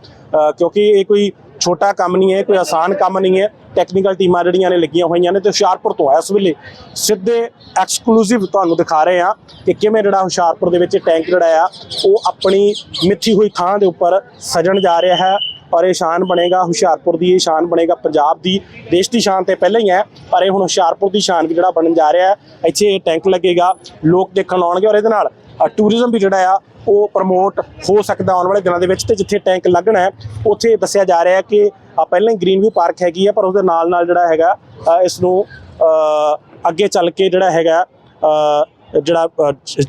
ਕਿਉਂਕਿ ਇਹ ਕੋਈ ਛੋਟਾ ਕੰਮ ਨਹੀਂ ਹੈ ਕੋਈ ਆਸਾਨ ਕੰਮ ਨਹੀਂ ਹੈ। ਟੈਕਨੀਕਲ ਟੀਮਾਂ ਜਿਹੜੀਆਂ ਨੇ ਲੱਗੀਆਂ ਹੋਈਆਂ ਨੇ ਤੇ ਹੁਸ਼ਿਆਰਪੁਰ ਤੋਂ ਇਸ ਵੇਲੇ ਸਿੱਧੇ ਐਕਸਕਲੂਸਿਵ ਤੁਹਾਨੂੰ ਦਿਖਾ ਰਹੇ ਆ ਕਿ ਕਿਵੇਂ ਜਿਹੜਾ ਹੁਸ਼ਿਆਰਪੁਰ ਦੇ ਵਿੱਚ ਟੈਂਕ ਜਿਹੜਾ ਆ, ਉਹ ਆਪਣੀ ਮਿੱਥੀ ਹੋਈ ਥਾਂ ਦੇ ਉੱਪਰ ਸਜਣ ਜਾ ਰਿਹਾ ਹੈ ਔਰ ਇਹ ਸ਼ਾਨ ਬਣੇਗਾ, ਹੁਸ਼ਿਆਰਪੁਰ ਦੀ ਇਹ ਸ਼ਾਨ ਬਣੇਗਾ, ਪੰਜਾਬ ਦੀ, ਦੇਸ਼ ਦੀ ਸ਼ਾਨ ਤੇ ਪਹਿਲਾਂ ਹੀ ਹੈ, ਪਰ ਇਹ ਹੁਣ ਹੁਸ਼ਿਆਰਪੁਰ ਦੀ ਸ਼ਾਨ ਵੀ ਜਿਹੜਾ ਬਣਨ ਜਾ ਰਿਹਾ ਹੈ। ਇੱਥੇ ਇਹ ਟੈਂਕ ਲੱਗੇਗਾ, ਲੋਕ ਦੇਖਣ ਆਉਣਗੇ ਔਰ ਇਹਦੇ ਨਾਲ ਟੂਰਿਜ਼ਮ ਵੀ ਜਿਹੜਾ ਆ, ਉਹ ਪ੍ਰਮੋਟ ਹੋ ਸਕਦਾ ਆਉਣ ਵਾਲੇ ਦਿਨਾਂ ਦੇ ਵਿੱਚ ਤੇ ਜਿੱਥੇ ਟੈਂਕ ਲੱਗਣਾ ਹੈ, ਉੱਥੇ ਦੱਸਿਆ ਜਾ ਰਿਹਾ ਹੈ ਕਿ ਆ ਪਹਿਲਾਂ ਹੀ ਗ੍ਰੀਨ ਵਿਊ ਪਾਰਕ ਹੈਗੀ ਹੈ ਪਰ ਉਹਦੇ ਨਾਲ ਨਾਲ ਜਿਹੜਾ ਹੈਗਾ ਇਸ ਨੂੰ ਅੱਗੇ ਚੱਲ ਕੇ ਜਿਹੜਾ ਹੈਗਾ ਜਿਹੜਾ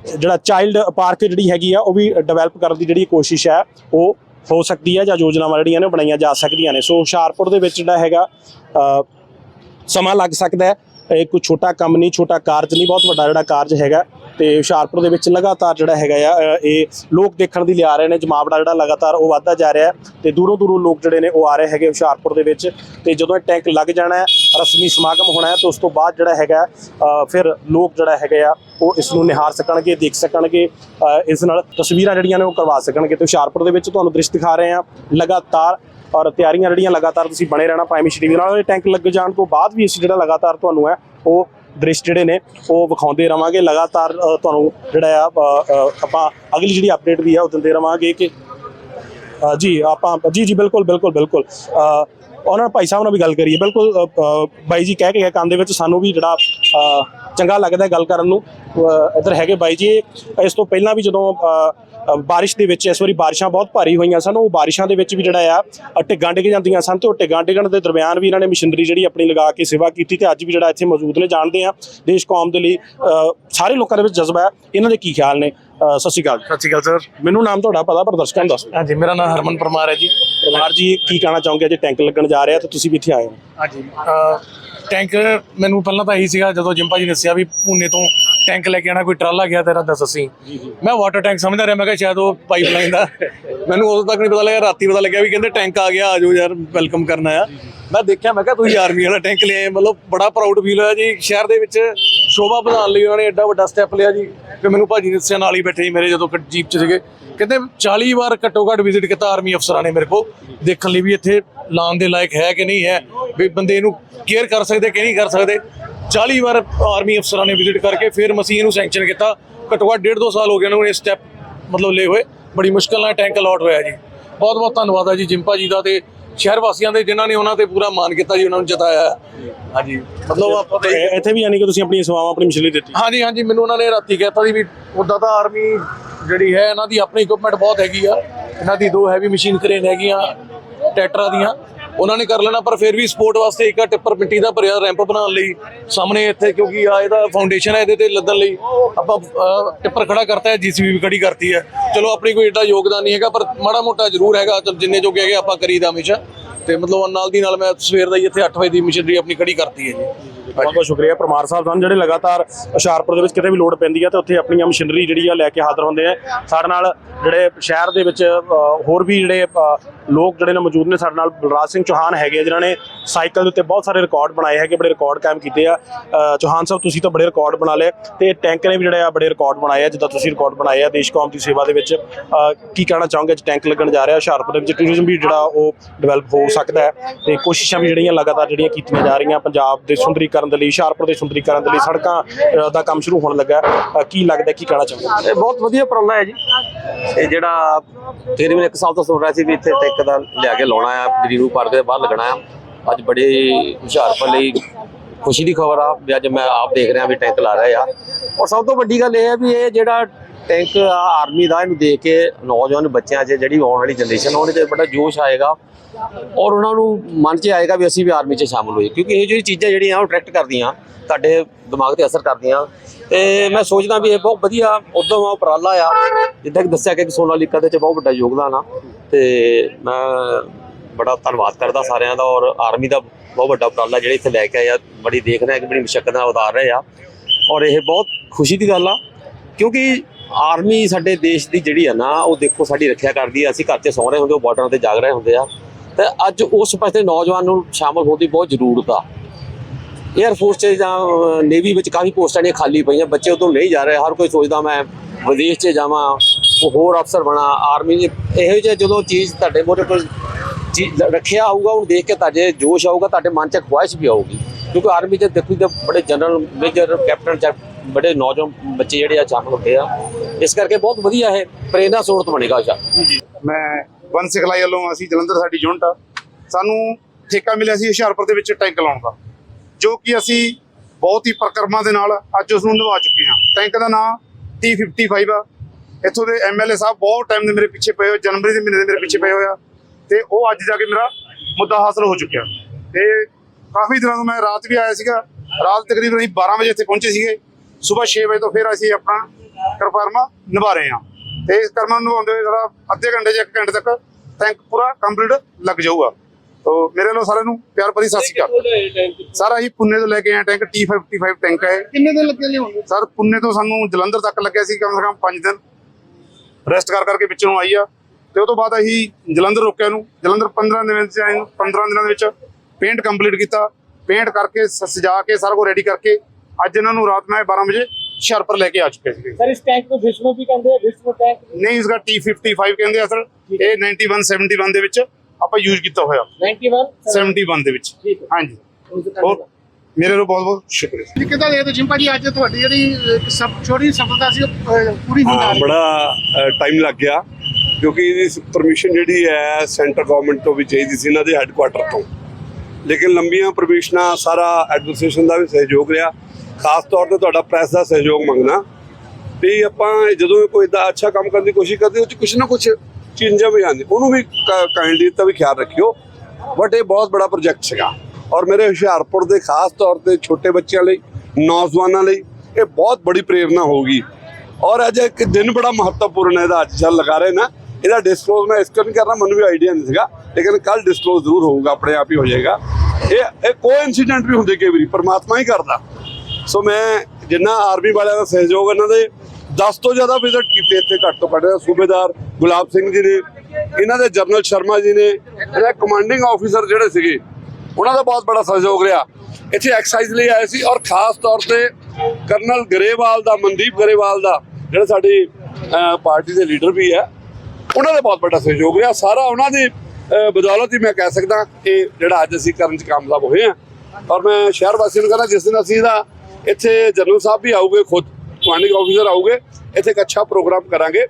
ਜਿਹੜਾ ਚਾਈਲਡ ਪਾਰਕ ਜਿਹੜੀ ਹੈਗੀ ਆ, ਉਹ ਵੀ ਡਿਵੈਲਪ ਕਰਨ ਦੀ ਜਿਹੜੀ ਕੋਸ਼ਿਸ਼ ਹੈ, ਉਹ ਹੋ ਸਕਦੀ ਹੈ ਜਾਂ ਯੋਜਨਾਵਾਂ ਜਿਹੜੀਆਂ ਨੇ ਬਣਾਈਆਂ ਜਾ ਸਕਦੀਆਂ ਨੇ। ਸੋ ਹੁਸ਼ਿਆਰਪੁਰ ਦੇ ਵਿੱਚ ਜਿਹੜਾ ਹੈਗਾ ਸਮਾਂ ਲੱਗ ਸਕਦਾ ਹੈ। ਇਹ ਕੋਈ ਛੋਟਾ ਕੰਮ ਨਹੀਂ, ਛੋਟਾ ਕਾਰਜ ਨਹੀਂ, ਬਹੁਤ ਵੱਡਾ ਜਿਹੜਾ ਕਾਰਜ ਹੈਗਾ ਤੇ ਹੁਸ਼ਿਆਰਪੁਰ ਦੇ ਵਿੱਚ ਲਗਾਤਾਰ ਜਿਹੜਾ ਹੈਗਾ ਆ ਇਹ ਲੋਕ ਦੇਖਣ ਦੀ ਲਿਆ ਰਹੇ ਨੇ, ਜਮਾਵੜਾ ਜਿਹੜਾ ਲਗਾਤਾਰ ਉਹ ਵੱਧਦਾ ਜਾ ਰਿਹਾ ਹੈ ਤੇ ਦੂਰੋਂ ਦੂਰੋਂ ਲੋਕ ਜਿਹੜੇ ਨੇ ਉਹ ਆ ਰਹੇ ਹੈਗੇ ਹੁਸ਼ਿਆਰਪੁਰ ਦੇ ਵਿੱਚ ਤੇ ਜਦੋਂ ਇਹ ਟੈਂਕ ਲੱਗ ਜਾਣਾ ਰਸਮੀ ਸਮਾਗਮ ਹੋਣਾ ਹੈ ਤੇ ਉਸ ਤੋਂ ਬਾਅਦ ਜਿਹੜਾ ਹੈਗਾ ਫਿਰ ਲੋਕ ਜਿਹੜਾ ਹੈਗਾ ਆ, ਉਹ ਇਸ ਨੂੰ ਨਿਹਾਰ ਸਕਣਗੇ, ਦੇਖ ਸਕਣਗੇ ਇਸ ਨਾਲ ਤਸਵੀਰਾਂ ਜਿਹੜੀਆਂ ਨੇ ਉਹ ਕਰਵਾ ਸਕਣਗੇ ਤੇ ਹੁਸ਼ਿਆਰਪੁਰ ਦੇ ਵਿੱਚ ਤੁਹਾਨੂੰ ਦ੍ਰਿਸ਼ ਦਿਖਾ ਰਹੇ ਹਾਂ, ਲਗਾਤਾਰ ਔਰ ਤਿਆਰੀਆਂ ਜਿਹੜੀਆਂ ਲਗਾਤਾਰ ਤੁਸੀਂ ਬਣੇ ਰਹਿਣਾ ਪ੍ਰਾਈਮ ਟੀਵੀ ਨਾਲ। ਇਹ ਟੈਂਕ ਲੱਗ ਜਾਣ ਤੋਂ ਬਾਅਦ ਵੀ ਅਸੀਂ ਜਿਹੜਾ ਲਗਾਤਾਰ ਤੁਹਾਨੂੰ ਹੈ, ਉਹ ਦ੍ਰਿਸ਼ ਜਿਹੜੇ ਨੇ, ਉਹ ਵਿਖਾਉਂਦੇ ਰਵਾਂਗੇ। ਲਗਾਤਾਰ ਤੁਹਾਨੂੰ ਜਿਹੜਾ ਆ ਆਪਾਂ ਅਗਲੀ ਜਿਹੜੀ ਅਪਡੇਟ ਵੀ ਆ, ਉਹ ਦਿੰਦੇ ਰਵਾਂਗੇ ਕਿ ਜੀ, ਆਪਾਂ, ਜੀ ਜੀ, ਬਿਲਕੁਲ ਬਿਲਕੁਲ ਬਿਲਕੁਲ। ਉਹਨਾਂ ਭਾਈ ਸਾਹਿਬ ਨਾਲ ਵੀ ਗੱਲ ਕਰੀਏ। ਬਿਲਕੁਲ ਬਾਈ ਜੀ ਕਹਿ ਕੇ ਗਏ ਕੰਨ ਦੇ ਵਿੱਚ, ਸਾਨੂੰ ਵੀ ਜਿਹੜਾ ਚੰਗਾ ਲੱਗਦਾ ਗੱਲ ਕਰਨ ਨੂੰ। ਇੱਧਰ ਹੈਗੇ ਬਾਈ ਜੀ। ਇਸ ਤੋਂ ਪਹਿਲਾਂ ਵੀ ਜਦੋਂ ਬਾਰਿਸ਼ ਦੇ ਵਿੱਚ ਇਸ ਵਾਰੀ ਬਾਰਿਸ਼ਾਂ ਬਹੁਤ ਭਾਰੀ ਹੋਈਆਂ ਸਨ। ਉਹ ਬਾਰਿਸ਼ਾਂ ਦੇ ਵਿੱਚ ਵੀ ਜਿਹੜਾ ਆ ਟਿੱਗਾਂ ਡਿੱਗ ਜਾਂਦੀਆਂ ਸਨ ਤੇ ਉਹ ਟਿੱਗਾਂ ਡਿੱਗਣ ਦੇ ਦਰਮਿਆਨ ਵੀ ਇਹਨਾਂ ਨੇ ਮਸ਼ੀਨਰੀ ਜਿਹੜੀ ਆਪਣੀ ਲਗਾ ਕੇ ਸੇਵਾ ਕੀਤੀ ਤੇ ਅੱਜ ਵੀ ਜਿਹੜਾ ਇੱਥੇ ਮੌਜੂਦ ਨੇ ਜਾਣਦੇ ਆ ਦੇਸ਼ ਕੌਮ ਦੇ ਲਈ ਸਾਰੇ ਲੋਕਾਂ ਦੇ ਵਿੱਚ ਜਜ਼ਬਾ ਹੈ। ਇਹਨਾਂ ਦੇ ਕੀ ਖਿਆਲ ਨੇ? ਸਤਿ ਸ਼੍ਰੀ ਅਕਾਲ ਸਤਿ ਸ਼੍ਰੀ ਅਕਾਲ ਸਰ। ਮੈਨੂੰ ਨਾਮ ਤੁਹਾਡਾ ਪਤਾ ਪਰ ਦਰਸ਼ਕਾਂ ਨੂੰ ਦੱਸੋ ਹਾਂਜੀ ਮੇਰਾ ਨਾਮ ਹਰਮਨ ਪਰਮਾਰ ਹੈ ਜੀ। ਪਰਿਵਾਰ ਜੀ ਕੀ ਕਹਿਣਾ ਚਾਹੋਗੇ? ਜੇ ਟੈਂਕ ਲੱਗਣ ਜਾ ਰਿਹਾ ਤੇ ਤੁਸੀਂ ਵੀ ਇੱਥੇ ਆਏ ਹੋ। ਹਾਂਜੀ ਟੈਂਕ ਮੈਨੂੰ ਪਹਿਲਾਂ ਤਾਂ ਇਹੀ ਸੀਗਾ ਜਦੋਂ ਜਿੰਪਾ ਜੀ ਨੇ ਦੱਸਿਆ ਵੀ ਪੂਨੇ ਤੋਂ ਟੈਂਕ ਲੈ ਕੇ ਆਣਾ ਕੋਈ ਟਰਾਲਾ ਗਿਆ ਤੇਰਾ, ਦੱਸ ਅਸੀਂ। ਮੈਂ ਵਾਟਰ ਟੈਂਕ ਸਮਝਦਾ ਰਿਹਾ, ਮੈਂ ਕਿਹਾ ਸ਼ਾਇਦ ਉਹ ਪਾਈਪਲਾਈਨ ਦਾ। ਮੈਨੂੰ ਉਦੋਂ ਤੱਕ ਨਹੀਂ ਪਤਾ ਲੱਗਿਆ, ਰਾਤੀ ਪਤਾ ਲੱਗਿਆ ਵੀ ਕਹਿੰਦੇ ਟੈਂਕ ਆ ਗਿਆ, ਆਜੋ ਯਾਰ ਵੈਲਕਮ ਕਰਨਾ ਆ ਮੈਂ ਦੇਖਿਆ, ਮੈਂ ਕਿਹਾ ਤੁਸੀਂ ਆਰਮੀ ਵਾਲਾ ਟੈਂਕ ਲਿਆਏ ਮਤਲਬ ਬੜਾ ਪ੍ਰਾਊਡ ਫੀਲ ਹੋਇਆ ਜੀ। ਸ਼ਹਿਰ ਦੇ ਵਿੱਚ ਸ਼ੋਭਾ ਵਧਾਉਣ ਲਈ ਉਹਨਾਂ ਨੇ ਐਡਾ ਵੱਡਾ ਸਟੈਪ ਲਿਆ ਜੀ। ਕਿ ਮੈਨੂੰ ਭਾਜੀ ਨੇ ਦੱਸਿਆ, ਨਾਲ ਹੀ ਬੈਠੇ ਸੀ ਮੇਰੇ ਜਦੋਂ ਜੀਪ 'ਚ ਸੀਗੇ। ਕਹਿੰਦੇ 40 ਵਾਰ ਘੱਟੋ ਘੱਟ ਵਿਜ਼ਿਟ ਕੀਤਾ ਆਰਮੀ ਅਫਸਰਾਂ ਨੇ ਮੇਰੇ ਕੋਲ। ਦੇਖਣ ਲਈ ਵੀ ਇੱਥੇ ਲਾਉਣ ਦੇ ਲਾਇਕ ਹੈ ਕਿ ਨਹੀਂ ਹੈ। ਵੀ ਬੰਦੇ ਇਹਨੂੰ ਕੇਅਰ ਕਰ ਸਕਦੇ ਕਿ ਨਹੀਂ ਕਰ ਸਕਦੇ। 40 ਵਾਰ ਆਰਮੀ ਅਫਸਰਾਂ ਨੇ ਵਿਜ਼ਿਟ ਕਰਕੇ ਫਿਰ ਮਸੀਂ ਇਹਨੂੰ ਸੈਂਕਸ਼ਨ ਕੀਤਾ। ਘੱਟੋ ਘੱਟ ਡੇਢ ਦੋ ਸਾਲ ਹੋ ਗਏ ਨੂੰ ਇਹ ਸਟੈਪ ਮਤਲਬ ਲਏ ਹੋਏ। ਬੜੀ ਮੁਸ਼ਕਲ ਨਾਲ ਟੈਂਕ ਅਲਾਟ ਹੋਇਆ ਜੀ। ਬਹੁਤ ਬਹੁਤ ਧੰਨਵਾਦ ਹੈ ਜੀ ਜਿੰਪਾ ਜੀ ਦਾ ਤੇ ਸ਼ਹਿਰ ਵਾਸੀਆਂ ਦੇ ਜਿਨ੍ਹਾਂ ਨੇ ਉਹਨਾਂ ਤੇ ਪੂਰਾ ਮਾਣ ਕੀਤਾ ਜੀ ਉਹਨਾਂ ਨੂੰ ਜਤਾਇਆ। ਹੈ। ਹਾਂਜੀ ਮਤਲਬ ਆਪਾਂ ਇੱਥੇ ਵੀ ਯਾਨੀ ਕਿ ਤੁਸੀਂ ਆਪਣੀ ਸੇਵਾਵਾਂ ਆਪਣੀ ਮਸ਼ਲੀ ਦਿੱਤੀ। ਹਾਂਜੀ ਹਾਂਜੀ ਮੈਨੂੰ ਉਹਨਾਂ ਨੇ ਰਾਤੀ ਕਹਿਤਾ ਸੀ ਵੀ ਉਦਾਂ ਤਾਂ ਆਰਮੀ ਜਿਹੜੀ ਹੈ ਇਹਨਾਂ ਦੀ ਆਪਣੀ ਇਕਵਿਪਮੈਂਟ ਬਹੁਤ ਹੈਗੀ ਆ। ਇਹਨਾਂ ਦੀ ਦੋ ਹੈਵੀ ਮਸ਼ੀਨ ਕਰੇਨ ਹੈਗੀਆਂ ਟਰੈਕਟਰਾਂ ਦੀਆਂ। ਉਹਨਾਂ ਨੇ ਕਰ ਲੈਣਾ, ਪਰ ਫਿਰ ਵੀ ਸਪੋਰਟ ਵਾਸਤੇ ਇੱਕ ਟਿੱਪਰ ਮਿੱਟੀ ਦਾ ਭਰਿਆ ਰੈਂਪ ਬਣਾਉਣ ਲਈ ਸਾਹਮਣੇ ਇੱਥੇ, ਕਿਉਂਕਿ ਆ ਇਹਦਾ ਫਾਊਂਡੇਸ਼ਨ ਹੈ ਇਹਦੇ ਤੇ ਲੱਦਣ ਲਈ ਆਪਾਂ ਟਿੱਪਰ ਖੜਾ ਕਰਤਾ ਹੈ ਜੀਸੀਬੀ ਵੀ ਖੜੀ ਕਰਤੀ ਹੈ। ਚਲੋ, ਆਪਣੀ ਕੋਈ ਏਡਾ ਯੋਗਦਾਨ ਨਹੀਂ ਹੈਗਾ, ਪਰ ਮਾੜਾ ਮੋਟਾ ਜ਼ਰੂਰ ਹੈਗਾ, ਚਲ ਜਿੰਨੇ ਜੋਗੇ ਹੈਗੇ ਆਪਾਂ ਕਰੀਦਾ ਹਮੇਸ਼ਾ। ਤੇ ਮਤਲਬ ਨਾਲ ਦੀ ਨਾਲ ਮੈਂ ਸਵੇਰ ਦਾ ਹੀ ਇੱਥੇ 8 ਵਜੇ ਦੀ ਮਸ਼ੀਨਰੀ ਆਪਣੀ ਖੜੀ ਕਰਤੀ ਹੈ ਜੀ। ਬਹੁਤ ਬਹੁਤ ਸ਼ੁਕਰੀਆ। ਪਰਮਾਰ ਸਾਹਿਬ ਸਾਨੂੰ ਜਿਹੜੇ ਲਗਾਤਾਰ ਹੁਸ਼ਿਆਰਪੁਰ ਦੇ ਵਿੱਚ ਕਿਤੇ ਵੀ ਲੋੜ ਪੈਂਦੀ ਹੈ ਤੇ ਉੱਥੇ ਆਪਣੀਆਂ ਮਸ਼ੀਨਰੀ ਜਿਹੜੀ ਆ ਲੈ ਕੇ ਹਾਜ਼ਰ ਹੁੰਦੇ ਆ। ਸਾਡੇ ਨਾਲ ਜਿਹੜੇ ਸ਼ਹਿਰ ਦੇ ਵਿੱਚ ਹੋਰ ਵੀ ਜਿਹੜੇ ਲੋਕ ਜਿਹੜੇ ਨੇ ਮੌਜੂਦ ਨੇ, ਸਾਡੇ ਨਾਲ ਬਲਰਾਜ ਸਿੰਘ ਚੌਹਾਨ ਹੈਗੇ ਆ, ਜਿਨ੍ਹਾਂ ਨੇ ਸਾਈਕਲ ਦੇ ਉੱਤੇ ਬਹੁਤ ਸਾਰੇ ਰਿਕਾਰਡ ਬਣਾਏ ਹੈਗੇ, ਬੜੇ ਰਿਕਾਰਡ ਕਾਇਮ ਕੀਤੇ ਆ। ਚੌਹਾਨ ਸਾਹਿਬ, ਤੁਸੀਂ ਤਾਂ ਬੜੇ ਰਿਕਾਰਡ ਬਣਾ ਲਏ ਤੇ ਟੈਂਕ ਨੇ ਵੀ ਜਿਹੜੇ ਆ ਬੜੇ ਰਿਕਾਰਡ ਬਣਾਏ ਆ, ਜਿੱਦਾਂ ਤੁਸੀਂ ਰਿਕਾਰਡ ਬਣਾਏ ਆ ਦੇਸ਼ ਕੌਮ ਦੀ ਸੇਵਾ ਦੇ ਵਿੱਚ। ਕੀ ਕਹਿਣਾ ਚਾਹੋਗੇ, ਅੱਜ ਟੈਂਕ ਲੱਗਣ ਜਾ ਰਿਹਾ ਹੁਸ਼ਿਆਰਪੁਰ ਦੇ ਵਿੱਚ? ਟੂਰਿਜ਼ਮ ਵੀ ਜਿਹੜਾ ਉਹ ਡਿਵੈਲਪ ਹੋ ਸਕਦਾ ਹੈ ਤੇ ਕੋਸ਼ਿਸ਼ਾਂ ਵੀ ਜਿਹੜੀਆਂ ਲਗਾਤਾਰ ਜਿਹੜੀਆਂ ਕੀਤੀਆਂ ਜਾ ਰਹੀਆਂ, ਪੰਜਾਬ ਦੇ ਸੁੰਦਰੀਕਰਨ ਦੇ ਲਈ, ਹੁਸ਼ਿਆਰਪੁਰ ਦੇ ਸੁੰਦਰੀਕਰਨ ਦੇ ਲਈ ਸੜਕਾਂ ਦਾ ਕੰਮ ਸ਼ੁਰੂ ਹੋਣ ਲੱਗਾ ਕੀ ਲੱਗਦਾ ਕੀ ਕਹਿਣਾ ਚਾਹੋਗੇ? ਇਹ ਬਹੁਤ ਵਧੀਆ ਉਪਰਾਲਾ ਹੈ ਜੀ। ਇਹ ਜਿਹੜਾ ਤਕਰੀਬਨ ਇੱਕ ਸਾਲ ਤੋਂ ਸੁਣ ਰਿਹਾ ਸੀ ਵੀ ਇੱਥੇ ਟੈਂਕ ਦਾ ਲਿਆ ਕੇ ਲਾਉਣਾ ਆ ਗਰੀਨੂ ਪਾਰਕ ਦੇ ਬਾਹਰ ਲੱਗਣਾ ਆ। ਅੱਜ ਬੜੇ ਹੁਸ਼ਿਆਰਪੁਰ ਲਈ ਖੁਸ਼ੀ ਦੀ ਖਬਰ ਆ ਵੀ ਅੱਜ ਮੈਂ ਆਪ ਦੇਖ ਰਿਹਾ ਵੀ ਟੈਂਕ ਲਾ ਰਹੇ ਆ। ਔਰ ਸਭ ਤੋਂ ਵੱਡੀ ਗੱਲ ਇਹ ਹੈ ਵੀ ਇਹ ਜਿਹੜਾ ਟੈਂਕ ਆਰਮੀ ਦਾ ਇਹਨੂੰ ਦੇਖ ਕੇ ਨੌਜਵਾਨ ਬੱਚਿਆਂ 'ਚ ਜਿਹੜੀ ਆਉਣ ਵਾਲੀ ਜਨਰੇਸ਼ਨ ਉਹਦੇ 'ਤੇ ਬੜਾ ਜੋਸ਼ ਆਏਗਾ ਔਰ ਉਹਨਾਂ ਨੂੰ ਮਨ 'ਚ ਆਏਗਾ ਵੀ ਅਸੀਂ ਵੀ ਆਰਮੀ 'ਚ ਸ਼ਾਮਲ ਹੋਈਏ, ਕਿਉਂਕਿ ਇਹ ਜਿਹੜੀ ਚੀਜ਼ਾਂ ਜਿਹੜੀਆਂ ਉਹ ਅਟਰੈਕਟ ਕਰਦੀਆਂ, ਤੁਹਾਡੇ ਦਿਮਾਗ ਤੇ ਅਸਰ ਕਰਦੀਆਂ। ਤੇ ਮੈਂ ਸੋਚਦਾ ਵੀ ਇਹ ਬਹੁਤ ਵਧੀਆ ਉਦਮ ਆ ਉਪਰਾਲਾ ਆ, ਜਿੱਦਾਂ ਕਿ ਦੱਸਿਆ ਕਿ ਸੋਨਾਲੀਕਾ ਦੇ ਚ ਬਹੁਤ ਵੱਡਾ ਯੋਗਦਾਨ ਆ, ਤੇ ਮੈਂ ਬੜਾ ਧੰਨਵਾਦ ਕਰਦਾ ਸਾਰਿਆਂ ਦਾ ਔਰ ਆਰਮੀ ਦਾ ਬਹੁਤ ਵੱਡਾ ਉਪਰਾਲਾ ਜਿਹੜੇ ਇੱਥੇ ਲੈ ਕੇ ਆਏ ਆ, ਬੜੀ ਦੇਖ ਰਿਹਾ ਕਿ ਬੜੀ ਮੁਸ਼ਕਲ ਨਾਲ ਉਤਾਰ ਰਹੇ ਆ। ਔਰ ਇਹ ਬਹੁਤ ਖੁਸ਼ੀ ਦੀ ਗੱਲ ਆ, ਕਿਉਂਕਿ ਆਰਮੀ ਸਾਡੇ ਦੇਸ਼ ਦੀ ਜਿਹੜੀ ਆ ਨਾ, ਉਹ ਦੇਖੋ ਸਾਡੀ ਰੱਖਿਆ ਕਰਦੀ ਆ। ਅਸੀਂ ਘਰ 'ਚ ਸੌਂ ਰਹੇ ਹੁੰਦੇ, ਉਹ ਬਾਰਡਰਾਂ ਤੇ ਜਾਗ ਰਹੇ ਹੁੰਦੇ ਆ। ਤੇ ਅੱਜ ਉਸ ਪਾਸੇ ਨੌਜਵਾਨ ਨੂੰ ਸ਼ਾਮਲ ਹੋਣ ਦੀ ਬਹੁਤ ਜ਼ਰੂਰਤ ਆ। 에ਅਰ ਫੋਰਸ 'ਚ ਜਾਂ ਨੇਵੀ ਵਿੱਚ ਕਾਫੀ ਪੋਸਟਾਂ ਨੇ ਖਾਲੀ ਪਈਆਂ, ਬੱਚੇ ਉਦੋਂ ਨਹੀਂ ਜਾ ਰਹੇ। ਹਰ ਕੋਈ ਸੋਚਦਾ ਮੈਂ ਵਿਦੇਸ਼ 'ਚ ਜਾਵਾਂ, ਉਹ ਹੋਰ ਅਫਸਰ ਬਣਾ, ਆਰਮੀ ਨੇ ਇਹੋ ਜਿਹੇ ਜਦੋਂ ਚੀਜ਼ ਤੁਹਾਡੇ ਮੋਰੇ ਕੋਲ ਚੀਜ਼ ਰੱਖਿਆ ਹੋਊਗਾ, ਉਹਨੂੰ ਦੇਖ ਕੇ ਤੁਹਾਡੇ ਜੋਸ਼ ਆਊਗਾ, ਤੁਹਾਡੇ ਮਨ 'ਚ ਖੁਆਇਸ਼ ਵੀ ਆਊਗੀ। ਕਿਉਂਕਿ ਆਰਮੀ 'ਚ ਦੇਖੋ ਤੇ ਬੜੇ ਜਨਰਲ ਮੇਜਰ ਕੈਪਟਨ ਚ ਬੜੇ ਨੌਜਵਾਨ ਬੱਚੇ ਜਿਹੜੇ ਆ ਸ਼ਾਮਲ ਹੁੰਦੇ ਆ। ਇਸ ਕਰਕੇ ਬਹੁਤ ਵਧੀਆ ਹੈ ਪ੍ਰੇਰਨਾ ਸਰੋਤ ਬਣੇਗਾ ਸ਼ਾ ਮੈਂ ਵਨ ਸਿਖਲਾਈ ਵੱਲੋਂ ਅਸੀਂ ਜਲੰਧਰ ਸਾਡੀ ਯੂਨਿਟ ਆ। ਸਾਨੂੰ ਠੇਕਾ ਮਿਲਿਆ ਸੀ ਹੁਸ਼ਿਆਰਪੁਰ ਦੇ ਵਿੱਚ ਟੈਂਕ ਲਾਉਣ ਦਾ, ਜੋ ਕਿ ਅਸੀਂ ਬਹੁਤ ਹੀ ਪ੍ਰਕਰਮਾਂ ਦੇ ਨਾਲ ਅੱਜ ਉਸ ਨੂੰ ਨਿਭਾ ਚੁੱਕੇ ਹਾਂ। ਟੈਂਕ ਦਾ ਨਾਮ T55 ਆ। ਇੱਥੋਂ ਦੇ ਐਮਐਲਏ ਸਾਹਿਬ ਬਹੁਤ ਟਾਈਮ ਦੇ ਮੇਰੇ ਪਿੱਛੇ ਪਏ ਹੋਏ ਜਨਵਰੀ ਦੇ ਮਹੀਨੇ ਦੇ ਮੇਰੇ ਪਿੱਛੇ ਪਏ ਹੋਏ ਆ। ਤੇ ਉਹ ਅੱਜ ਜਾ ਕੇ ਮੇਰਾ ਮੁੱਦਾ ਹਾਸਲ ਹੋ ਚੁੱਕਿਆ। ਤੇ ਕਾਫੀ ਦਿਨਾਂ ਤੋਂ ਮੈਂ ਰਾਤ ਵੀ ਆਇਆ ਸੀਗਾ। ਰਾਤ ਤਕਰੀਬਨ ਅਸੀਂ 12 ਵਜੇ ਇੱਥੇ ਪਹੁੰਚੇ ਸੀਗੇ। ਸਵੇਰ 6 ਵਜੇ ਤੋਂ ਫਿਰ ਅਸੀਂ ਆਪਣਾ ਕਰਫਰਮਾ ਨਿਭਾ ਰਹੇ ਹਾਂ। ਤੇ ਇਸ ਕਰਮਾਂ ਨੂੰ ਨਿਭਾਉਂਦੇ ਹੋਏ ਸਾਡਾ ਅੱਧੇ ਘੰਟੇ ਜਾਂ 1 ਘੰਟੇ ਤੱਕ ਟੈਂਕ ਪੂਰਾ ਕੰਪਲੀਟ ਲੱਗ ਜਾਊਗਾ। ਤੋ ਮੇਰੇ ਵੱਲੋਂ ਸਾਰਿਆਂ ਨੂੰ ਪਿਆਰ ਭਰੀ ਸਤਿ ਸ਼੍ਰੀ ਅਕਾਲ। ਸਾਰਾ ਹੀ ਪੁੰਨੇ ਤੋਂ ਲੈ ਕੇ ਆਏ ਟੈਂਕ T55 ਟੈਂਕ ਹੈ। ਕਿੰਨੇ ਦਿਨ ਲੱਗੇ ਲਿਆਉਣ ਸਰ ਪੁੰਨੇ ਤੋਂ ਸਾਨੂੰ ਜਲੰਧਰ ਤੱਕ ਲੱਗਿਆ ਸੀ ਕਮ ਸੇ ਕਮ 5 ਦਿਨ। ਰੈਸਟ ਕਰ ਕਰਕੇ ਵਿੱਚੋਂ ਆਈ ਆ। ਤੇ ਉਹ ਤੋਂ ਬਾਅਦ ਅਸੀਂ ਜਲੰਧਰ ਰੋਕਿਆ ਨੂੰ। ਜਲੰਧਰ 15 ਦਿਨਾਂ ਵਿੱਚ ਆਏ ਨੂੰ। 15 ਦਿਨਾਂ ਦੇ ਵਿੱਚ ਪੇਂਟ ਕੰਪਲੀਟ ਕੀਤਾ। ਪੇਂਟ ਕਰਕੇ ਸਜਾ ਕੇ ਸਾਰਾ ਕੁਝ ਰੈਡੀ ਕਰਕੇ ਅੱਜ ਇਹਨਾਂ ਨੂੰ ਰਾਤ ਮੈਂ 12 ਵਜੇ ਹੁਸ਼ਿਆਰਪੁਰ ਲੈ ਕੇ ਆ ਚੁੱਕੇ ਸੀਗੇ ਸਰ ਇਸ ਟੈਂਕ ਨੂੰ ਵਿਸ਼ਨੂੰ ਵੀ ਕਹਿੰਦੇ ਆ ਵਿਸ਼ਨੂੰ ਟੈਂਕ ਨਹੀਂ ਇਸਦਾ T55 ਕਹਿੰਦੇ ਆ ਸਰ। ਇਹ 91 71 ਦੇ ਵਿੱਚ ਆਪਾਂ ਯੂਜ਼ ਕੀਤਾ ਹੋਇਆ। 91 71 ਦੇ ਵਿੱਚ। ਹਾਂਜੀ। ਬਹੁਤ ਮੇਰੇ ਨੂੰ ਬਹੁਤ ਬਹੁਤ ਸ਼ੁਕਰੀਆ। ਕਿਦਾਂ ਦੇ ਦੋ ਜਿੰਪਾ ਜੀ ਅੱਜ ਤੁਹਾਡੀ ਜਿਹੜੀ ਸਭ ਛੋਟੀ ਸਫਲਤਾ ਸੀ ਪੂਰੀ ਹਾਂ ਰਹੀ ਬੜਾ ਟਾਈਮ ਲੱਗ ਗਿਆ ਕਿਉਂਕਿ ਇਹਦੀ ਪਰਮਿਸ਼ਨ ਜਿਹੜੀ ਹੈ ਸੈਂਟਰ ਗਵਰਨਮੈਂਟ ਤੋਂ ਵੀ ਚਾਹੀਦੀ ਸੀ ਇਹਨਾਂ ਦੇ ਹੈੱਡਕੁਆਟਰ ਤੋਂ। ਲੇਕਿਨ ਲੰਬੀਆਂ ਪਰਮਿਸ਼ਨਾਂ ਸਾਰਾ ਐਡਮਿਨਿਸਟ੍ਰੇਸ਼ਨ ਦਾ ਵੀ ਸਹਿਯੋਗ ਰਿਹਾ। ਖਾਸ ਤੌਰ ਤੇ ਤੁਹਾਡਾ ਪ੍ਰੈਸ ਦਾ ਸਹਿਯੋਗ ਮੰਗਣਾ। ਵੀ ਆਪਾਂ ਜਦੋਂ ਕੋਈ ਦਾ ਅੱਛਾ ਕੰਮ ਕਰਨ ਦੀ ਕੋਸ਼ਿਸ਼ ਕਰਦੇ ਉਹ ਚ ਕੁਝ ਨਾ ਕੁਝ ਚੇਂਜਾਂ ਵੀ ਆਉਂਦੀ। ਉਹਨੂੰ ਵੀ ਕਾਈਂਡਲੀ ਤਾਂ ਵੀ ਖਿਆਲ ਰੱਖਿਓ। ਬਟ ਇਹ ਬਹੁਤ ਬੜਾ ਪ੍ਰੋਜੈਕਟ ਸੀਗਾ। ਔਰ ਮੇਰੇ ਹੁਸ਼ਿਆਰਪੁਰ ਦੇ ਖਾਸ ਤੌਰ ਤੇ ਛੋਟੇ ਬੱਚਿਆਂ ਲਈ, ਨੌਜਵਾਨਾਂ ਲਈ ਇਹ ਬਹੁਤ ਬੜੀ ਪ੍ਰੇਰਣਾ ਹੋਊਗੀ। ਔਰ ਅੱਜ ਇੱਕ ਦਿਨ ਬੜਾ ਮਹੱਤਵਪੂਰਨ ਹੈ, ਇਹਦਾ ਅੱਜ ਜਦ ਲਗਾ ਰਹੇ ਨਾ। ਇਹਦਾ ਡਿਸਕਲੋਜ਼ ਮੈਂ ਇਸ ਕਰਕੇ ਕਰਨਾ ਮੈਨੂੰ ਵੀ ਆਈਡੀਆ ਨਹੀਂ ਸੀਗਾ। ਲੇਕਿਨ ਕੱਲ ਡਿਸਕਲੋਜ਼ ਜ਼ਰੂਰ ਹੋਊਗਾ, ਆਪਣੇ ਆਪ ਹੀ ਹੋ ਜਾਏਗਾ। ਇਹ ਇਹ ਕੋ ਵੀ ਹੁੰਦੇ ਕਈ ਵਾਰੀ, ਪਰਮਾਤਮਾ ਹੀ ਕਰਦਾ। ਸੋ ਮੈਂ ਜਿੰਨਾ ਆਰਮੀ ਵਾਲਿਆਂ ਦਾ ਸਹਿਯੋਗ ਇਹਨਾਂ ਦੇ 10 ਤੋਂ ਜ਼ਿਆਦਾ ਵਿਜ਼ਿਟ ਕੀਤੇ ਇੱਥੇ ਘੱਟ ਤੋਂ ਘੱਟ। ਸੂਬੇਦਾਰ ਗੁਲਾਬ ਸਿੰਘ ਜੀ ਨੇ, ਇਹਨਾਂ ਦੇ ਜਰਨਲ ਸ਼ਰਮਾ ਜੀ ਨੇ ਇਹਦਾ ਕਮਾਂਡਿੰਗ ਆਫੀਸਰ ਜਿਹੜੇ ਸੀਗੇ, ਉਹਨਾਂ ਦਾ ਬਹੁਤ ਬੜਾ ਸਹਿਯੋਗ ਰਿਹਾ। ਇੱਥੇ ਐਕਸਰਸਾਈਜ਼ ਲਈ ਆਏ ਸੀ ਔਰ ਖਾਸ ਤੌਰ ਤੇ ਕਰਨਲ ਗਰੇਵਾਲ ਦਾ, ਮਨਦੀਪ ਗਰੇਵਾਲ ਦਾ, ਜਿਹੜਾ ਸਾਡੀ ਪਾਰਟੀ ਦੇ ਲੀਡਰ ਵੀ ਹੈ, ਉਹਨਾਂ ਦਾ ਬਹੁਤ ਵੱਡਾ ਸਹਿਯੋਗ ਰਿਹਾ। ਸਾਰਾ ਉਹਨਾਂ ਦੀ ਬਦੌਲਤ ਹੀ ਮੈਂ ਕਹਿ ਸਕਦਾ ਕਿ ਜਿਹੜਾ ਅੱਜ ਅਸੀਂ ਕਰਨ ਚ ਕਾਮਯਾਬ ਹੋਏ ਆ ਔਰ ਮੈਂ ਸ਼ਹਿਰ ਵਾਸੀਆਂ ਨੂੰ ਕਹਿੰਦਾ ਜਿਸ ਦਿਨ ਅਸੀਂ ਇਹਦਾ ਇੱਥੇ ਜਨਰਲ ਸਾਹਿਬ ਵੀ ਆਉਗੇ ਖੁਦ ਕਮਾਂਡਿੰਗ ਆਫੀਸਰ ਆਉਗੇ ਇੱਥੇ ਇੱਕ ਅੱਛਾ ਪ੍ਰੋਗਰਾਮ ਕਰਾਂਗੇ,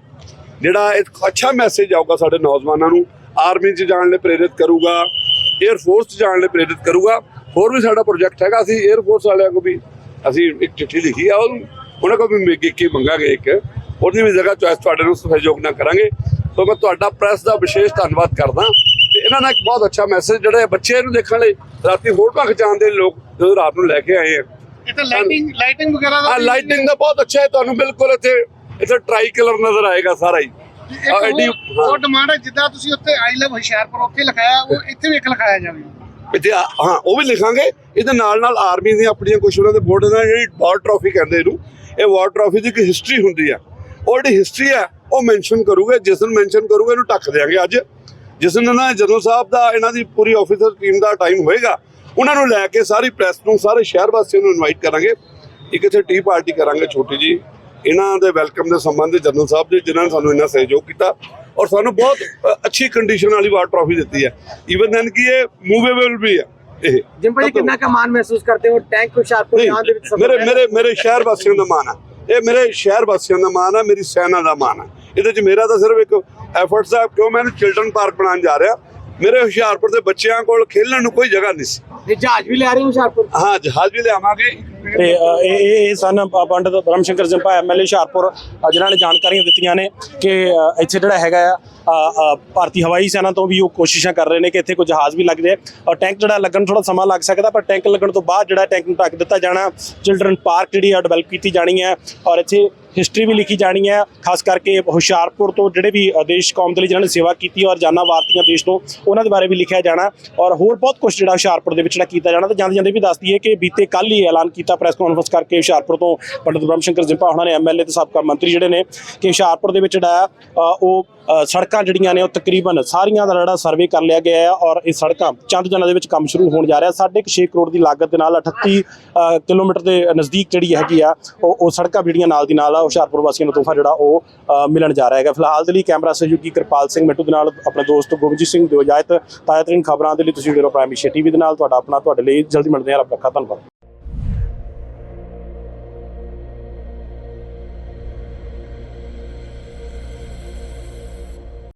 ਜਿਹੜਾ ਇੱਕ ਅੱਛਾ ਮੈਸੇਜ ਆਊਗਾ ਸਾਡੇ ਨੌਜਵਾਨਾਂ ਨੂੰ। ਆਰਮੀ 'ਚ ਜਾਣ ਲਈ ਪ੍ਰੇਰਿਤ ਕਰੂਗਾ 에ਅਰ ਫੋਰਸ 'ਚ ਜਾਣ ਲਈ ਪ੍ਰੇਰਿਤ ਕਰੂਗਾ। ਹੋਰ ਵੀ ਸਾਡਾ ਪ੍ਰੋਜੈਕਟ ਹੈਗਾ, ਅਸੀਂ 에ਅਰ ਫੋਰਸ ਵਾਲਿਆਂ ਕੋ ਵੀ ਅਸੀਂ ਇੱਕ ਚਿੱਠੀ ਲਿਖੀ ਆ, ਉਹਨਾਂ ਕੋਲ ਵੀ ਮਿਲ ਮੰਗਾਂਗੇ ਇੱਕ। ਉਹਦੀ ਵੀ ਜਗ੍ਹਾ ਚੋਇਸ ਤੁਹਾਡੇ ਨੂੰ ਸਹਿਯੋਗ ਨਾਲ ਕਰਾਂਗੇ। ਸੋ ਮੈਂ ਤੁਹਾਡਾ ਪ੍ਰੈਸ ਦਾ ਵਿਸ਼ੇਸ਼ ਧੰਨਵਾਦ ਕਰਦਾ। ਤੇ ਇਹਨਾਂ ਨਾਲ ਇੱਕ ਬਹੁਤ ਅੱਛਾ ਮੈਸੇਜ ਜਿਹੜਾ ਬੱਚੇ ਨੂੰ ਦੇਖਣ ਲਈ ਰਾਤੀ ਫੋਟੋਆਂ ਖਿਚਾਉਣ ਦੇ ਲੋਕ ਜਦੋਂ ਰਾਤ ਨੂੰ ਲੈ ਕੇ ਆਏ ਆ ਇੱਥੇ ਲਾਈਟਿੰਗ ਲਾਈਟਿੰਗ ਵਗੈਰਾ ਦਾ ਆ ਲਾਈਟਿੰਗ ਦਾ ਬਹੁਤ ਅੱਛਾ ਹੈ ਤੁਹਾਨੂੰ ਬਿਲਕੁਲ ਇੱਥੇ ਇੱਥੇ ਟਰਾਈ ਕਲਰ ਨਜ਼ਰ ਆਏਗਾ ਸਾਰਾ ਹੀ। ਐਡੀ- ਹੋਰ ਡਿਮਾਂਡ ਹੈ। ਜਿੱਦਾਂ ਤੁਸੀਂ ਉੱਥੇ ਆਈ ਲਵ ਹੁਸ਼ਿਆਰਪੁਰ ਉੱਥੇ ਲਿਖਾਇਆ ਉਹ ਇੱਥੇ ਵੀ ਇੱਕ ਲਿਖਾਇਆ ਜਾਵੇ। ਇੱਥੇ ਹਾਂ ਉਹ ਵੀ ਲਿਖਾਂਗੇ। ਇਹਦੇ ਨਾਲ ਨਾਲ ਆਰਮੀ ਦੀਆਂ ਆਪਣੀਆਂ ਕੁਝ ਉਹਨਾਂ ਦੇ ਬੋਰਡ ਦਾ ਜਿਹੜੀ ਵਾਰ ਟਰੋਫੀ ਕਹਿੰਦੇ ਇਹਨੂੰ। ਇਹ ਵਾਰ ਟਰੋਫੀ ਦੀ ਇੱਕ ਹਿਸਟਰੀ ਹੁੰਦੀ ਆ ਉਹ ਜਿਹੜੀ ਹਿਸਟਰੀ ਆ ਉਹ ਮੈਂਸ਼ਨ ਕਰੂਗੇ। ਜਿਸ ਨੂੰ ਮੈਂਸ਼ਨ ਕਰੂਗੇ ਇਹਨੂੰ ਟੱਕ ਦੇਾਂਗੇ ਅੱਜ। ਜਿਸ ਦਿਨ ਨਾ ਜਦੋਂ ਸਾਹਿਬ ਦਾ ਇਹਨਾਂ ਦੀ ਪੂਰੀ ਆਫੀਸਰ ਟੀਮ ਦਾ ਟਾਈਮ ਹੋਏਗਾ ਉਹਨਾਂ ਨੂੰ ਲੈ ਕੇ ਸਾਰੀ ਪ੍ਰੈਸ ਨੂੰ ਸਾਰੇ ਸ਼ਹਿਰ ਵਾਸੀਆਂ ਨੂੰ ਇਨਵਾਈਟ ਕਰਾਂਗੇ। ਇੱਕ ਇੱਥੇ ਟੀ ਪਾਰਟੀ ਕਰਾਂਗੇ ਛੋਟੀ ਜੀ। ਇਹਨਾਂ ਦੇ ਵੈਲਕਮ ਦੇ ਸੰਬੰਧ ਵਿੱਚ ਜਨਰਲ ਸਾਹਿਬ ਜੀ ਜਿਨ੍ਹਾਂ ਨੇ ਸਾਨੂੰ ਇੰਨਾ ਸਹਿਯੋਗ ਕੀਤਾ ਔਰ ਸਾਨੂੰ ਬਹੁਤ ਅੱਛੀ ਕੰਡੀਸ਼ਨ ਵਾਲੀ ਵਾਰ ਟਰੋਫੀ ਦਿੱਤੀ ਹੈ। ਈਵਨ ਦੈਨ ਕਿ ਇਹ ਮੂਵੇਬਲ ਵੀ ਹੈ ਇਹ। ਜਿੰਪਲ ਜੀ ਕਿੰਨਾ ਕੁ ਮਾਣ ਮਹਿਸੂਸ ਕਰਦੇ ਹੋ? ਟੈਂਕ ਹੁਸ਼ਿਆਰਪੁਰ ਜਾਣ ਦੇ ਵਿੱਚ ਮੇਰੇ? ਮੇਰੇ ਮੇਰੇ ਸ਼ਹਿਰ ਵਾਸੀਆਂ ਦਾ ਮਾਣ ਆ ਇਹ ਮੇਰੇ ਸ਼ਹਿਰ ਵਾਸੀਆਂ ਦਾ ਮਾਣ ਆ ਮੇਰੀ ਸੈਨਾ ਦਾ ਮਾਣ ਆ ਇਹਦੇ ਚ ਮੇਰਾ ਤਾਂ ਸਿਰਫ ਇੱਕ ਐਫਰਟਸ ਆ ਕਿਉਂ ਮੈਂ ਚਿਲਡਰਨ ਪਾਰਕ ਬਣਾਉਣ ਜਾ ਰਿਹਾ। ਮੇਰੇ ਹੁਸ਼ਿਆਰਪੁਰ ਦੇ ਬੱਚਿਆਂ ਕੋਲ ਖੇਲਣ ਨੂੰ ਕੋਈ ਜਗ੍ਹਾ ਨਹੀਂ ਸੀ। ਇਹ ਜਹਾਜ਼ ਵੀ ਲੈ ਰਹੇ ਹੋ ਹੁਸ਼ਿਆਰਪੁਰ? ਹਾਂ ਜਹਾਜ਼ ਵੀ ਲਿਆਵਾਂਗੇ। ਤੇ ਅ, ਇਹ ਇਹ ਇਹ ਸਨ ਪੰਡਿਤ ਬ੍ਰਹਮ ਸ਼ੰਕਰ ਜੰਪਾ ਐਮਐਲਏ ਹੁਸ਼ਿਆਰਪੁਰ ਅ, ਜਿਨ੍ਹਾਂ ਨੇ ਜਾਣਕਾਰੀਆਂ ਦਿੱਤੀਆਂ ਨੇ ਕਿ ਅ, ਇੱਥੇ ਜਿਹੜਾ ਹੈਗਾ ਆ ਅ, ਅ, ਭਾਰਤੀ ਹਵਾਈ ਸੈਨਾ ਤੋਂ ਵੀ ਉਹ ਕੋਸ਼ਿਸ਼ਾਂ ਕਰ ਰਹੇ ਨੇ ਕਿ ਇੱਥੇ ਕੋਈ ਜਹਾਜ਼ ਵੀ ਲੱਗ ਜਾਏ। ਔਰ ਟੈਂਕ ਜਿਹੜਾ ਲੱਗਣ ਥੋੜਾ ਸਮਾਂ ਲੱਗ ਸਕਦਾ ਪਰ ਟੈਂਕ ਲੱਗਣ ਤੋਂ ਬਾਅਦ ਜਿਹੜਾ ਟੈਂਕ ਨੂੰ ਢੱਕ ਦਿੱਤਾ ਜਾਣਾ ਚਿਲਡਰਨ ਪਾਰਕ ਜਿਹੜੀ ਆ ਡਿਵੈਲਪ ਕੀਤੀ ਜਾਣੀ ਹੈ। ਔਰ ਇੱਥੇ ਹਿਸਟਰੀ ਵੀ ਲਿਖੀ ਜਾਣੀ ਹੈ ਖਾਸ ਕਰਕੇ ਹੁਸ਼ਿਆਰਪੁਰ ਤੋਂ ਜਿਹੜੇ ਵੀ ਦੇਸ਼ ਕੌਮ ਦੇ ਲਈ ਜਿਨ੍ਹਾਂ ਨੇ ਸੇਵਾ ਕੀਤੀ ਔਰ ਜਾਨਾਂ ਵਾਰਤੀਆਂ ਦੇਸ਼ ਤੋਂ ਉਹਨਾਂ ਦੇ ਬਾਰੇ ਵੀ ਲਿਖਿਆ ਜਾਣਾ ਔਰ ਹੋਰ ਬਹੁਤ ਕੁਝ ਜਿਹੜਾ ਹੁਸ਼ਿਆਰਪੁਰ ਦੇ ਵਿੱਚ ਜਿਹੜਾ ਕੀਤਾ ਜਾਣਾ ਤੇ ਜਾਂਦੇ ਜਾਂਦੇ ਵੀ ਦੱਸਦੀ ਹੈ ਕਿ ਬੀਤੇ ਕੱਲ ਹੀ ਐਲਾਨ ਕੀਤਾ ਪ੍ਰੈਸ ਕਾਨਫਰੰਸ ਕਰਕੇ ਹੁਸ਼ਿਆਰਪੁਰ ਤੋਂ ਪੰਡਿਤ ਬ੍ਰਹਮ ਸ਼ੰਕਰ ਜਿੰਪਾ ਉਹਨਾਂ ਨੇ ਐਮਐਲਏ ਤੇ ਸਾਬਕਾ ਮੰਤਰੀ ਜਿਹੜੇ ਨੇ ਕਿ ਹੁਸ਼ਿਆਰਪੁਰ ਦੇ ਵਿੱਚ ਜਿਹੜਾ ਅ, ਉਹ ਸੜਕਾਂ ਜਿਹੜੀਆਂ ਨੇ ਉਹ ਤਕਰੀਬਨ ਸਾਰੀਆਂ ਦਾ ਜਿਹੜਾ ਸਰਵੇ ਕਰ ਲਿਆ ਗਿਆ ਹੈ ਔਰ ਇਹ ਸੜਕਾਂ ਚੰਦ ਦਿਨਾਂ ਦੇ ਵਿੱਚ ਕੰਮ ਸ਼ੁਰੂ ਹੋਣ ਜਾ ਰਿਹਾ ਸਾਢੇ ਕੁ ਛੇ ਕਰੋੜ ਦੀ ਲਾਗਤ ਦੇ ਨਾਲ 38 ਕਿਲੋਮੀਟਰ ਦੇ ਨਜ਼ਦੀਕ ਜਿਹੜੀ ਹੈਗੀ ਆ ਉਹ ਉਹ ਸੜਕਾਂ ਜਿਹੜੀਆਂ ਨਾਲ ਦੀ ਨਾਲ ਆ ਹੁਸ਼ਿਆਰਪੁਰ ਵਾਸੀਆਂ ਨੂੰ ਤੋਹਫਾ ਜਿਹੜਾ ਉਹ ਮਿਲਣ ਜਾ ਰਿਹਾ ਹੈਗਾ। ਫਿਲਹਾਲ ਦੇ ਲਈ ਕੈਮਰਾ ਸਹਿਯੋਗੀ ਕਿਰਪਾਲ ਸਿੰਘ ਮਿੱਟੂ ਦੇ ਨਾਲ ਆਪਣੇ ਦੋਸਤ ਗੋਬਿੰਦਜੀਤ ਸਿੰਘ ਦਿਓ ਇਜਾਜ਼ਤ। ਤਾਜ਼ਾ ਤਰੀਨ ਖਬਰਾਂ ਦੇ ਲਈ ਤੁਸੀਂ ਵੀਡੀਓ ਪ੍ਰਾਈਮ ਏਸ਼ੀਆ ਟੀਵੀ ਦੇ ਨਾਲ। ਤੁਹਾਡਾ ਆਪਣਾ, ਤੁਹਾਡੇ ਲਈ ਜਲਦੀ ਮਿਲਦੇ ਹਾਂ। ਰੱਬ ਰੱਖਾ। ਧੰਨਵਾਦ।